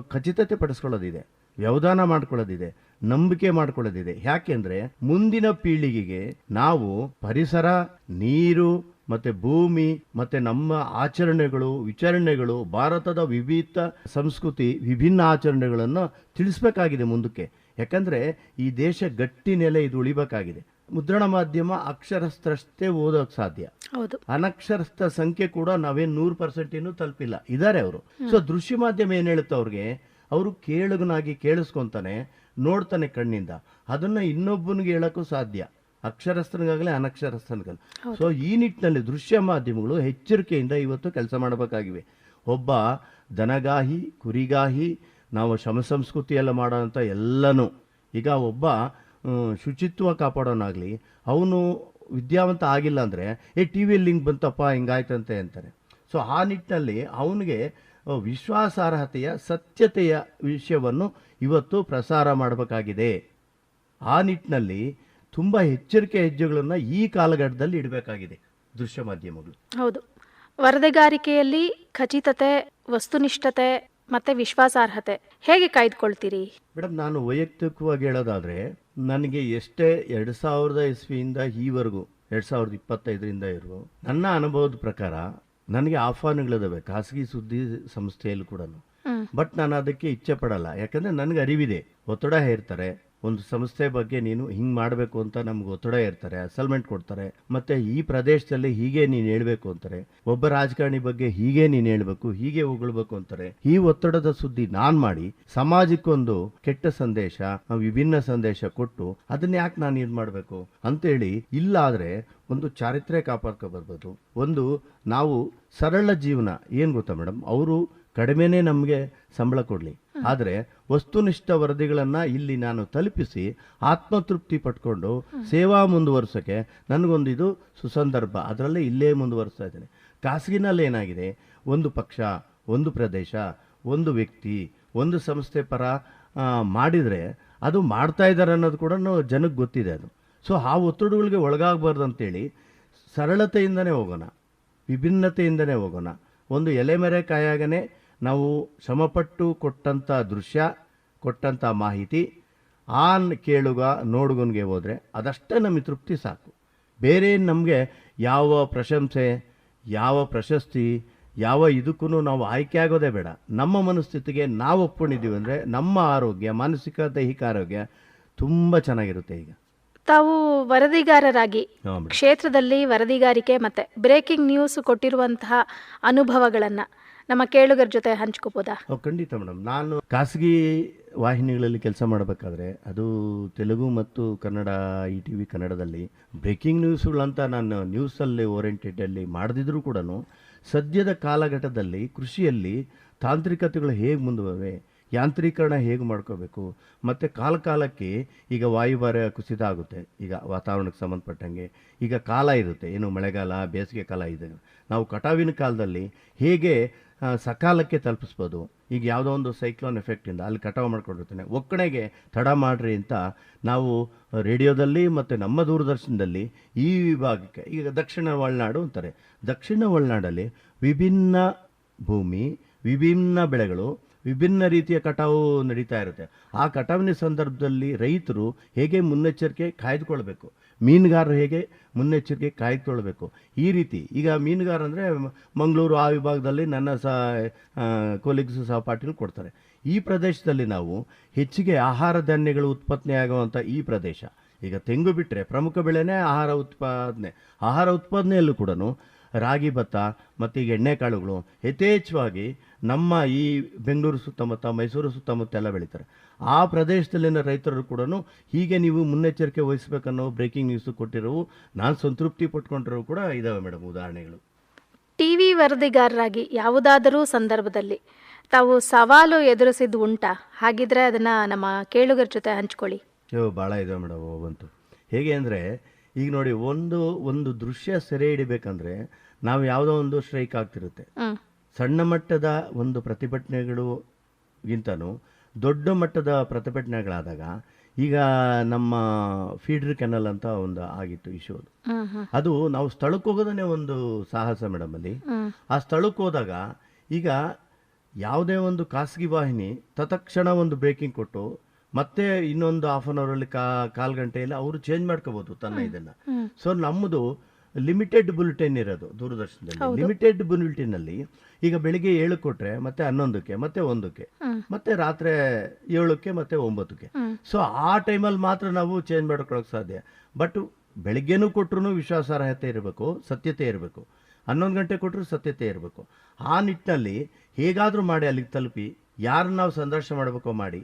ಖಚಿತತೆ ಪಡಿಸ್ಕೊಳ್ಳೋದಿದೆ. ವ್ಯವಧಾನ ಮಾಡ್ಕೊಳ್ಳೋದಿದೆ. ನಂಬಿಕೆ ಮಾಡ್ಕೊಳ್ಳೋದಿದೆ. ಯಾಕೆಂದ್ರೆ ಮುಂದಿನ ಪೀಳಿಗೆಗೆ ನಾವು ಪರಿಸರ, ನೀರು ಮತ್ತೆ ಭೂಮಿ ಮತ್ತೆ ನಮ್ಮ ಆಚರಣೆಗಳು, ವಿಚಾರಣೆಗಳು, ಭಾರತದ ವಿವಿಧ ಸಂಸ್ಕೃತಿ, ವಿಭಿನ್ನ ಆಚರಣೆಗಳನ್ನು ತಿಳಿಸ್ಬೇಕಾಗಿದೆ ಮುಂದಕ್ಕೆ. ಯಾಕಂದ್ರೆ ಈ ದೇಶ ಗಟ್ಟಿ ನೆಲೆ ಇದು ಉಳಿಬೇಕಾಗಿದೆ. ಮುದ್ರಣ ಮಾಧ್ಯಮ ಅಕ್ಷರಸ್ಥರಷ್ಟೇ ಓದೋಕೆ ಸಾಧ್ಯ. ಹೌದು. ಅನಕ್ಷರಸ್ಥ ಸಂಖ್ಯೆ ಕೂಡ ನಾವೇ ನೂರು ಪರ್ಸೆಂಟ್ ಏನು ತಲುಪಿಲ್ಲ. ಇದಾರೆ ಅವರು. ಸೊ ದೃಶ್ಯ ಮಾಧ್ಯಮ ಏನ್ ಹೇಳುತ್ತೆ ಅವ್ರಿಗೆ? ಅವರು ಕೇಳುಗನಾಗಿ ಕೇಳಿಸ್ಕೊಂತಾನೆ ನೋಡ್ತಾನೆ ಕಣ್ಣಿಂದ. ಅದನ್ನ ಇನ್ನೊಬ್ಬನಿಗೆ ಹೇಳಕ್ಕೂ ಸಾಧ್ಯ. ಅಕ್ಷರಸ್ಥನಿಗಾಗಲೇ ಅನಕ್ಷರಸ್ಥನಿಗಲ್ಲ ಸೊ ಈ ನಿಟ್ಟಿನಲ್ಲಿ ದೃಶ್ಯ ಮಾಧ್ಯಮಗಳು ಎಚ್ಚರಿಕೆಯಿಂದ ಇವತ್ತು ಕೆಲಸ ಮಾಡಬೇಕಾಗಿವೆ. ಒಬ್ಬ ದನಗಾಹಿ ಕುರಿಗಾಹಿ ನಾವು ಶಮ ಸಂಸ್ಕೃತಿ ಎಲ್ಲ ಮಾಡೋಂಥ ಎಲ್ಲನೂ. ಈಗ ಒಬ್ಬ ಶುಚಿತ್ವ ಕಾಪಾಡೋನಾಗ್ಲಿ ಅವನು ವಿದ್ಯಾವಂತ ಆಗಿಲ್ಲ ಅಂದರೆ, ಏ ಟಿ ವಿಯಲ್ಲಿ ಹಿಂಗೆ ಬಂತಪ್ಪ, ಹಿಂಗಾಯ್ತಂತೆ ಅಂತಾರೆ. ಸೊ ಆ ನಿಟ್ಟಿನಲ್ಲಿ ಅವನಿಗೆ ವಿಶ್ವಾಸಾರ್ಹತೆಯ, ಸತ್ಯತೆಯ ವಿಷಯವನ್ನು ಇವತ್ತು ಪ್ರಸಾರ ಮಾಡಬೇಕಾಗಿದೆ. ಆ ನಿಟ್ಟಿನಲ್ಲಿ ತುಂಬ ಎಚ್ಚರಿಕೆ ಹೆಜ್ಜೆಗಳನ್ನು ಈ ಕಾಲಘಟ್ಟದಲ್ಲಿ ಇಡಬೇಕಾಗಿದೆ ದೃಶ್ಯ ಮಾಧ್ಯಮಗಳು. ಹೌದು. ವರದಿಗಾರಿಕೆಯಲ್ಲಿ ಖಚಿತತೆ, ವಸ್ತುನಿಷ್ಠತೆ ಮತ್ತೆ ವಿಶ್ವಾಸಾರ್ಹತೆ. ಹೇಗೆ ಕಾಯ್ದುಕೊಳ್ತೀರಿ? ಮೇಡಮ್ ನಾನು ವೈಯಕ್ತಿಕವಾಗಿ ಹೇಳೋದಾದ್ರೆ ನನಗೆ ಎಷ್ಟೇ ಎರಡ್ ಸಾವಿರದ ಇಸ್ವಿಯಿಂದ ಈವರೆಗೂ ಎರಡ್ ಸಾವಿರದ ಇಪ್ಪತ್ತೈದರಿಂದ ಇರುವ ನನ್ನ ಅನುಭವದ ಪ್ರಕಾರ ನನಗೆ ಆಹ್ವಾನಗಳಿದಾವೆ ಖಾಸಗಿ ಸುದ್ದಿ ಸಂಸ್ಥೆಯಲ್ಲಿ ಕೂಡ ಬಟ್ ನಾನು ಅದಕ್ಕೆ ಇಚ್ಛೆ ಪಡಲ್ಲ. ಯಾಕಂದ್ರೆ ನನಗೆ ಅರಿವಿದೆ. ಒತ್ತಡ ಹೇರ್ತಾರೆ. ಒಂದು ಸಂಸ್ಥೆ ಬಗ್ಗೆ ನೀನು ಹಿಂಗೆ ಮಾಡಬೇಕು ಅಂತ ನಮ್ಗೆ ಒತ್ತಡ ಇರ್ತಾರೆ ಅಸಲ್ಮೆಂಟ್ ಕೊಡ್ತಾರೆ, ಮತ್ತೆ ಈ ಪ್ರದೇಶದಲ್ಲಿ ಹೀಗೆ ನೀನು ಹೇಳಬೇಕು ಅಂತಾರೆ, ಒಬ್ಬ ರಾಜಕಾರಣಿ ಬಗ್ಗೆ ಹೀಗೆ ನೀನು ಹೇಳಬೇಕು, ಹೀಗೆ ಉಗಳ್ಬೇಕು ಅಂತಾರೆ. ಈ ಒತ್ತಡದ ಸುದ್ದಿ ನಾನು ಮಾಡಿ, ಸಮಾಜಕ್ಕೊಂದು ಕೆಟ್ಟ ಸಂದೇಶ, ವಿಭಿನ್ನ ಸಂದೇಶ ಕೊಟ್ಟು ಅದನ್ನ ಯಾಕೆ ನಾನು ಇದು ಮಾಡಬೇಕು? ಅಂತೇಳಿ ಇಲ್ಲ ಆದ್ರೆ ಒಂದು ಚಾರಿತ್ರ್ಯ ಕಾಪಾಡ್ಕೊ ಬರ್ಬೋದು. ಒಂದು ನಾವು ಸರಳ ಜೀವನ, ಏನು ಗೊತ್ತಾ ಮೇಡಮ್ ಅವರು ಕಡಿಮೆನೇ ನಮಗೆ ಸಂಬಳ ಕೊಡಲಿ. ಆದರೆ ವಸ್ತುನಿಷ್ಠ ವರದಿಗಳನ್ನು ಇಲ್ಲಿ ನಾನು ತಲುಪಿಸಿ ಆತ್ಮತೃಪ್ತಿ ಪಟ್ಕೊಂಡು ಸೇವಾ ಮುಂದುವರ್ಸೋಕ್ಕೆ ನನಗೊಂದಿದು ಸುಸಂದರ್ಭ. ಅದರಲ್ಲೇ ಇಲ್ಲೇ ಮುಂದುವರಿಸ್ತಾ ಇದ್ದೇನೆ. ಖಾಸಗಿನಲ್ಲಿ ಏನಾಗಿದೆ? ಒಂದು ಪಕ್ಷ ಒಂದು ಪ್ರದೇಶ ಒಂದು ವ್ಯಕ್ತಿ ಒಂದು ಸಂಸ್ಥೆ ಪರ ಮಾಡಿದರೆ ಅದು ಮಾಡ್ತಾ ಇದ್ದಾರೆ ಅನ್ನೋದು ಕೂಡ ಜನಕ್ಕೆ ಗೊತ್ತಿದೆ ಅದು. ಸೊ ಆ ಒತ್ತಡಗಳಿಗೆ ಒಳಗಾಗಬಾರ್ದು ಅಂತೇಳಿ ಸರಳತೆಯಿಂದನೇ ಹೋಗೋಣ. ವಿಭಿನ್ನತೆಯಿಂದನೇ ಹೋಗೋಣ. ಒಂದು ಎಲೆಮೆರೆ ಕಾಯಾಗನೆ ನಾವು ಶ್ರಮಪಟ್ಟು ಕೊಟ್ಟಂಥ ದೃಶ್ಯ ಕೊಟ್ಟಂಥ ಮಾಹಿತಿ ಆನ್ ಕೇಳುಗ ನೋಡುಗನಿಗೆ ಹೋದರೆ ಅದಷ್ಟೇ ನಮಗೆ ತೃಪ್ತಿ ಸಾಕು. ಬೇರೆ ನಮಗೆ ಯಾವ ಪ್ರಶಂಸೆ ಯಾವ ಪ್ರಶಸ್ತಿ ಯಾವ ಇದಕ್ಕೂ ನಾವು ಆಯ್ಕೆ ಆಗೋದೇ ಬೇಡ. ನಮ್ಮ ಮನಸ್ಥಿತಿಗೆ ನಾವು ಒಪ್ಕೊಂಡಿದ್ದೀವಿ ಅಂದರೆ ನಮ್ಮ ಆರೋಗ್ಯ ಮಾನಸಿಕ ದೈಹಿಕ ಆರೋಗ್ಯ ತುಂಬ ಚೆನ್ನಾಗಿರುತ್ತೆ ಈಗ. ತಾವು ವರದಿಗಾರರಾಗಿ ಕ್ಷೇತ್ರದಲ್ಲಿ ವರದಿಗಾರಿಕೆ ಮತ್ತೆ ಬ್ರೇಕಿಂಗ್ ನ್ಯೂಸ್ ಕೊಟ್ಟಿರುವಂತಹ ಅನುಭವಗಳನ್ನ ನಮ್ಮ ಕೇಳುಗರ ಜೊತೆ ಹಂಚ್ಕೋಬೋದಾ? ಓ, ಖಂಡಿತ ಮೇಡಮ್. ನಾನು ಖಾಸಗಿ ವಾಹಿನಿಗಳಲ್ಲಿ ಕೆಲಸ ಮಾಡಬೇಕಾದ್ರೆ ಅದು ತೆಲುಗು ಮತ್ತು ಕನ್ನಡ ಇ ಟಿ ವಿ ಕನ್ನಡದಲ್ಲಿ ಬ್ರೇಕಿಂಗ್ ನ್ಯೂಸ್ಗಳಂತ ನಾನು ನ್ಯೂಸಲ್ಲಿ ಓರಿಯೆಂಟೆಡಲ್ಲಿ ಮಾಡದಿದ್ರೂ ಕೂಡ ಸದ್ಯದ ಕಾಲಘಟ್ಟದಲ್ಲಿ ಕೃಷಿಯಲ್ಲಿ ತಾಂತ್ರಿಕತೆಗಳು ಹೇಗೆ ಮುಂದುವವೆ ಯಾಂತ್ರೀಕರಣ ಹೇಗೆ ಮಾಡ್ಕೋಬೇಕು ಮತ್ತು ಕಾಲ ಕಾಲಕ್ಕೆ ಈಗ ವಾಯುಭಾರ ಕುಸಿತ ಆಗುತ್ತೆ ಈಗ ವಾತಾವರಣಕ್ಕೆ ಸಂಬಂಧಪಟ್ಟಂಗೆ ಈಗ ಕಾಲ ಇರುತ್ತೆ ಏನು ಮಳೆಗಾಲ ಬೇಸಿಗೆ ಕಾಲ ಇದೆ. ನಾವು ಕಟಾವಿನ ಕಾಲದಲ್ಲಿ ಹೇಗೆ ಸಕಾಲಕ್ಕೆ ತಲುಪಿಸ್ಬೋದು. ಈಗ ಯಾವುದೋ ಒಂದು ಸೈಕ್ಲೋನ್ ಎಫೆಕ್ಟಿಂದ ಅಲ್ಲಿ ಕಟಾವು ಮಾಡ್ಕೊಂಡಿರ್ತಾನೆ. ಒಕ್ಕಣೆಗೆ ತಡ ಮಾಡ್ರಿ ಅಂತ ನಾವು ರೇಡಿಯೋದಲ್ಲಿ ಮತ್ತು ನಮ್ಮ ದೂರದರ್ಶನದಲ್ಲಿ ಈ ವಿಭಾಗಕ್ಕೆ ಈಗ ದಕ್ಷಿಣ ಒಳನಾಡು ಅಂತಾರೆ. ದಕ್ಷಿಣ ಒಳನಾಡಲ್ಲಿ ವಿಭಿನ್ನ ಭೂಮಿ, ವಿಭಿನ್ನ ಬೆಳೆಗಳು, ವಿಭಿನ್ನ ರೀತಿಯ ಕಟಾವು ನಡೀತಾ ಇರುತ್ತೆ. ಆ ಕಟಾವಿನ ಸಂದರ್ಭದಲ್ಲಿ ರೈತರು ಹೇಗೆ ಮುನ್ನೆಚ್ಚರಿಕೆ ಕಾಯ್ದುಕೊಳ್ಬೇಕು? ಮೀನುಗಾರರು ಹೇಗೆ ಮುನ್ನೆಚ್ಚರಿಕೆ ಕಾಯ್ದುಕೊಳ್ಬೇಕು ಈ ರೀತಿ, ಈಗ ಮೀನುಗಾರ ಅಂದರೆ ಮಂಗಳೂರು ಆ ವಿಭಾಗದಲ್ಲಿ ನನ್ನ ಸಹ ಕೊಲೀಗ್ಸ್ ಸಹಪಾಠಿಗಳು ಕೊಡ್ತಾರೆ. ಈ ಪ್ರದೇಶದಲ್ಲಿ ನಾವು ಹೆಚ್ಚಿಗೆ ಆಹಾರ ಧಾನ್ಯಗಳು ಉತ್ಪತ್ತಿ ಈ ಪ್ರದೇಶ. ಈಗ ತೆಂಗು ಬಿಟ್ಟರೆ ಪ್ರಮುಖ ಬೆಳೆನೇ ಆಹಾರ ಉತ್ಪಾದನೆ. ಆಹಾರ ಉತ್ಪಾದನೆಯಲ್ಲೂ ಕೂಡ ರಾಗಿ ಭತ್ತ, ಮತ್ತು ಈಗ ಎಣ್ಣೆಕಾಳುಗಳು ಯಥೇಚ್ಛವಾಗಿ ನಮ್ಮ ಈ ಬೆಂಗಳೂರು ಸುತ್ತಮುತ್ತ, ಮೈಸೂರು ಸುತ್ತಮುತ್ತ ಎಲ್ಲ ಬೆಳೀತಾರೆ. ಆ ಪ್ರದೇಶದಲ್ಲಿನ ರೈತರು ಕೂಡ ಹೀಗೆ ನೀವು ಮುನ್ನೆಚ್ಚರಿಕೆ ವಹಿಸಬೇಕನ್ನೋ ಬ್ರೇಕಿಂಗ್ ನ್ಯೂಸ್ ಕೊಟ್ಟಿರೋ ನಾನು ಸಂತೃಪ್ತಿ ಪಟ್ಕೊಂಡಿರೋ ಕೂಡ ಇದಾವೆ ಮೇಡಮ್ ಉದಾಹರಣೆಗಳು. ಟಿವಿ ವರದಿಗಾರರಾಗಿ ಯಾವುದಾದರೂ ಸಂದರ್ಭದಲ್ಲಿ ತಾವು ಸವಾಲು ಎದುರಿಸಿದ್ದು ಉಂಟಾ? ಹಾಗಿದ್ರೆ ಅದನ್ನ ನಮ್ಮ ಕೇಳುಗರ ಜೊತೆ ಹಂಚ್ಕೊಳ್ಳಿ. ಯೋ ಭಾಳ ಇದೆ ಮೇಡಮ್ ಬಂತು. ಹೇಗೆ ಅಂದರೆ ಈಗ ನೋಡಿ ಒಂದು ಒಂದು ದೃಶ್ಯ ಸೆರೆ ಹಿಡಿಬೇಕಂದ್ರೆ ನಾವು ಯಾವುದೋ ಒಂದು ಸ್ಟ್ರೈಕ್ ಆಗ್ತಿರುತ್ತೆ. ಸಣ್ಣ ಮಟ್ಟದ ಒಂದು ಪ್ರತಿಭಟನೆಗಳು ಗಿಂತನೂ ದೊಡ್ಡ ಮಟ್ಟದ ಪ್ರತಿಭಟನೆಗಳಾದಾಗ ಈಗ ನಮ್ಮ ಫೀಡ್ರ್ ಕೆನಲ್ ಅಂತ ಒಂದು ಆಗಿತ್ತು ಇಶ್ಯೂ ಅದು ನಾವು ಸ್ಥಳಕ್ಕೆ ಹೋಗೋದನ್ನೇ ಒಂದು ಸಾಹಸ ಮೇಡಮ್ ಅಲ್ಲಿ. ಆ ಸ್ಥಳಕ್ಕೆ ಹೋದಾಗ ಈಗ ಯಾವುದೇ ಒಂದು ಖಾಸಗಿ ವಾಹಿನಿ ತತ್ಕ್ಷಣ ಒಂದು ಬ್ರೇಕಿಂಗ್ ಕೊಟ್ಟು ಮತ್ತೆ ಇನ್ನೊಂದು ಹಾಫ್ ಅನ್ ಅವರಲ್ಲಿ ಕಾ ಕಾಲು ಗಂಟೆಯಲ್ಲಿ ಅವರು ಚೇಂಜ್ ಮಾಡ್ಕೋಬಹುದು ತನ್ನ ಇದನ್ನ. ಸೊ ನಮ್ಮದು ಲಿಮಿಟೆಡ್ ಬುಲೆಟಿನ್ ಇರೋದು ದೂರದರ್ಶನದಲ್ಲಿ. ಲಿಮಿಟೆಡ್ ಬುಲೆಟಿನ್ ಅಲ್ಲಿ ಈಗ ಬೆಳಿಗ್ಗೆ ಏಳು ಕೊಟ್ರೆ ಮತ್ತೆ ಹನ್ನೊಂದಕ್ಕೆ ಮತ್ತೆ ಒಂದಕ್ಕೆ ಮತ್ತೆ ರಾತ್ರಿ ಏಳಕ್ಕೆ ಮತ್ತೆ ಒಂಬತ್ತಕ್ಕೆ. ಸೊ ಆ ಟೈಮಲ್ಲಿ ಮಾತ್ರ ನಾವು ಚೇಂಜ್ ಮಾಡ್ಕೊಳಕ್ ಸಾಧ್ಯ. ಬಟ್ ಬೆಳಿಗ್ಗೆನೂ ಕೊಟ್ಟರು ವಿಶ್ವಾಸಾರ್ಹತೆ ಇರಬೇಕು ಸತ್ಯತೆ ಇರಬೇಕು. ಹನ್ನೊಂದು ಗಂಟೆ ಕೊಟ್ಟರು ಸತ್ಯತೆ ಇರಬೇಕು. ಆ ನಿಟ್ಟಿನಲ್ಲಿ ಹೇಗಾದರೂ ಮಾಡಿ ಅಲ್ಲಿಗೆ ತಲುಪಿ ಯಾರನ್ನ ನಾವು ಸಂದರ್ಶನ ಮಾಡಬೇಕೋ ಮಾಡಿ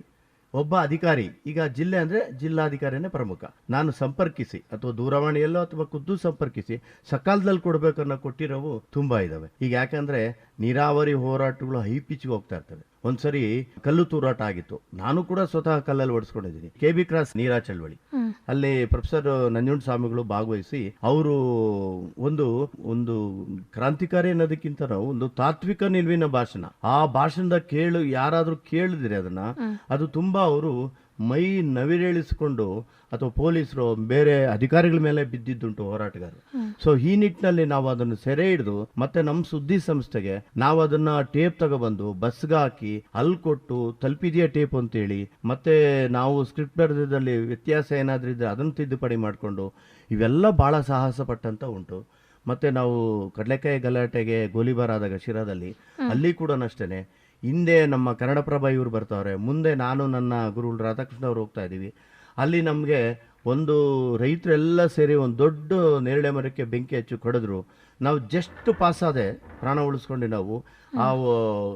ಒಬ್ಬ ಅಧಿಕಾರಿ, ಈಗ ಜಿಲ್ಲೆ ಅಂದರೆ ಜಿಲ್ಲಾಧಿಕಾರಿನೇ ಪ್ರಮುಖ. ನಾನು ಸಂಪರ್ಕಿಸಿ, ಅಥವಾ ದೂರವಾಣಿಯಲ್ಲೋ ಅಥವಾ ಖುದ್ದು ಸಂಪರ್ಕಿಸಿ, ಸಕಾಲದಲ್ಲಿ ಕೊಡಬೇಕನ್ನೋ ಕೊಟ್ಟಿರೋವು ತುಂಬಾ ಇದಾವೆ. ಈಗ ಯಾಕಂದ್ರೆ ನೀರಾವರಿ ಹೋರಾಟಗಳು ಹೈ ಪಿಚ್ಗೆ ಹೋಗ್ತಾ ಇರ್ತವೆ. ಒಂದ್ಸರಿ ಕಲ್ಲು ತೂರಾಟ ಆಗಿತ್ತು. ನಾನು ಕೂಡ ಸ್ವತಃ ಕಲ್ಲಲ್ಲಿ ಓಡಿಸ್ಕೊಂಡಿದ್ದೀನಿ. ಕೆ ಬಿ ಕ್ರಾಸ್ ನೀರಾ ಚಳವಳಿ. ಅಲ್ಲಿ ಪ್ರೊಫೆಸರ್ ನಂಜುಂಡ ಸ್ವಾಮಿಗಳು ಭಾಗವಹಿಸಿ ಅವರು ಒಂದು ಒಂದು ಕ್ರಾಂತಿಕಾರಿ ಅನ್ನೋದಕ್ಕಿಂತ ಒಂದು ತಾತ್ವಿಕ ನಿಲುವಿನ ಭಾಷಣ. ಆ ಭಾಷಣದ ಕೇಳು ಯಾರಾದ್ರೂ ಕೇಳಿದ್ರೆ ಅದನ್ನ ಅದು ತುಂಬಾ ಅವರು ಮೈ ನವಿರೇಳಿಸಿಕೊಂಡು ಅಥವಾ ಪೊಲೀಸರು ಬೇರೆ ಅಧಿಕಾರಿಗಳ ಮೇಲೆ ಬಿದ್ದಿದ್ದುಂಟು ಹೋರಾಟಗಾರರು. ಸೊ ಈ ನಿಟ್ಟಿನಲ್ಲಿ ನಾವು ಅದನ್ನು ಸೆರೆ ಹಿಡಿದು ಮತ್ತೆ ನಮ್ಮ ಸುದ್ದಿ ಸಂಸ್ಥೆಗೆ ನಾವು ಅದನ್ನ ಟೇಪ್ ತಗೊಬಂದು ಬಸ್ಗೆ ಹಾಕಿ ಅಲ್ಲಿ ಕೊಟ್ಟು ತಲುಪಿದೆಯಾ ಟೇಪ್ ಅಂತೇಳಿ ಮತ್ತೆ ನಾವು ಸ್ಕ್ರಿಪ್ಟ್ ಬರೆದಲ್ಲಿ ವ್ಯತ್ಯಾಸ ಏನಾದರೂ ಇದ್ರೆ ಅದನ್ನು ತಿದ್ದುಪಡಿ ಮಾಡಿಕೊಂಡು ಇವೆಲ್ಲ ಬಹಳ ಸಾಹಸ ಪಟ್ಟಂತ ಉಂಟು. ಮತ್ತೆ ನಾವು ಕಡಲೆಕಾಯಿ ಗಲಾಟೆಗೆ ಗೋಲಿಬಾರ್ ಆದಾಗ ಶಿರಾದಲ್ಲಿ ಅಲ್ಲಿ ಕೂಡ ಅಷ್ಟೇನೆ ಹಿಂದೆ ನಮ್ಮ ಕನ್ನಡಪ್ರಭ ಇವರು ಬರ್ತಾವ್ರೆ ಮುಂದೆ ನಾನು ನನ್ನ ಗುರುಗಳು ರಾಧಾಕೃಷ್ಣ ಅವ್ರು ಹೋಗ್ತಾ ಇದ್ದೀವಿ. ಅಲ್ಲಿ ನಮಗೆ ಒಂದು ರೈತರೆಲ್ಲ ಸೇರಿ ಒಂದು ದೊಡ್ಡ ನೇರಳೆ ಮರಕ್ಕೆ ಬೆಂಕಿ ಹಚ್ಚಿ ಕಡಿದ್ರು. ನಾವು ಜಸ್ಟ್ ಪಾಸಾದೆ ಪ್ರಾಣ ಉಳಿಸ್ಕೊಂಡು ನಾವು. ಆ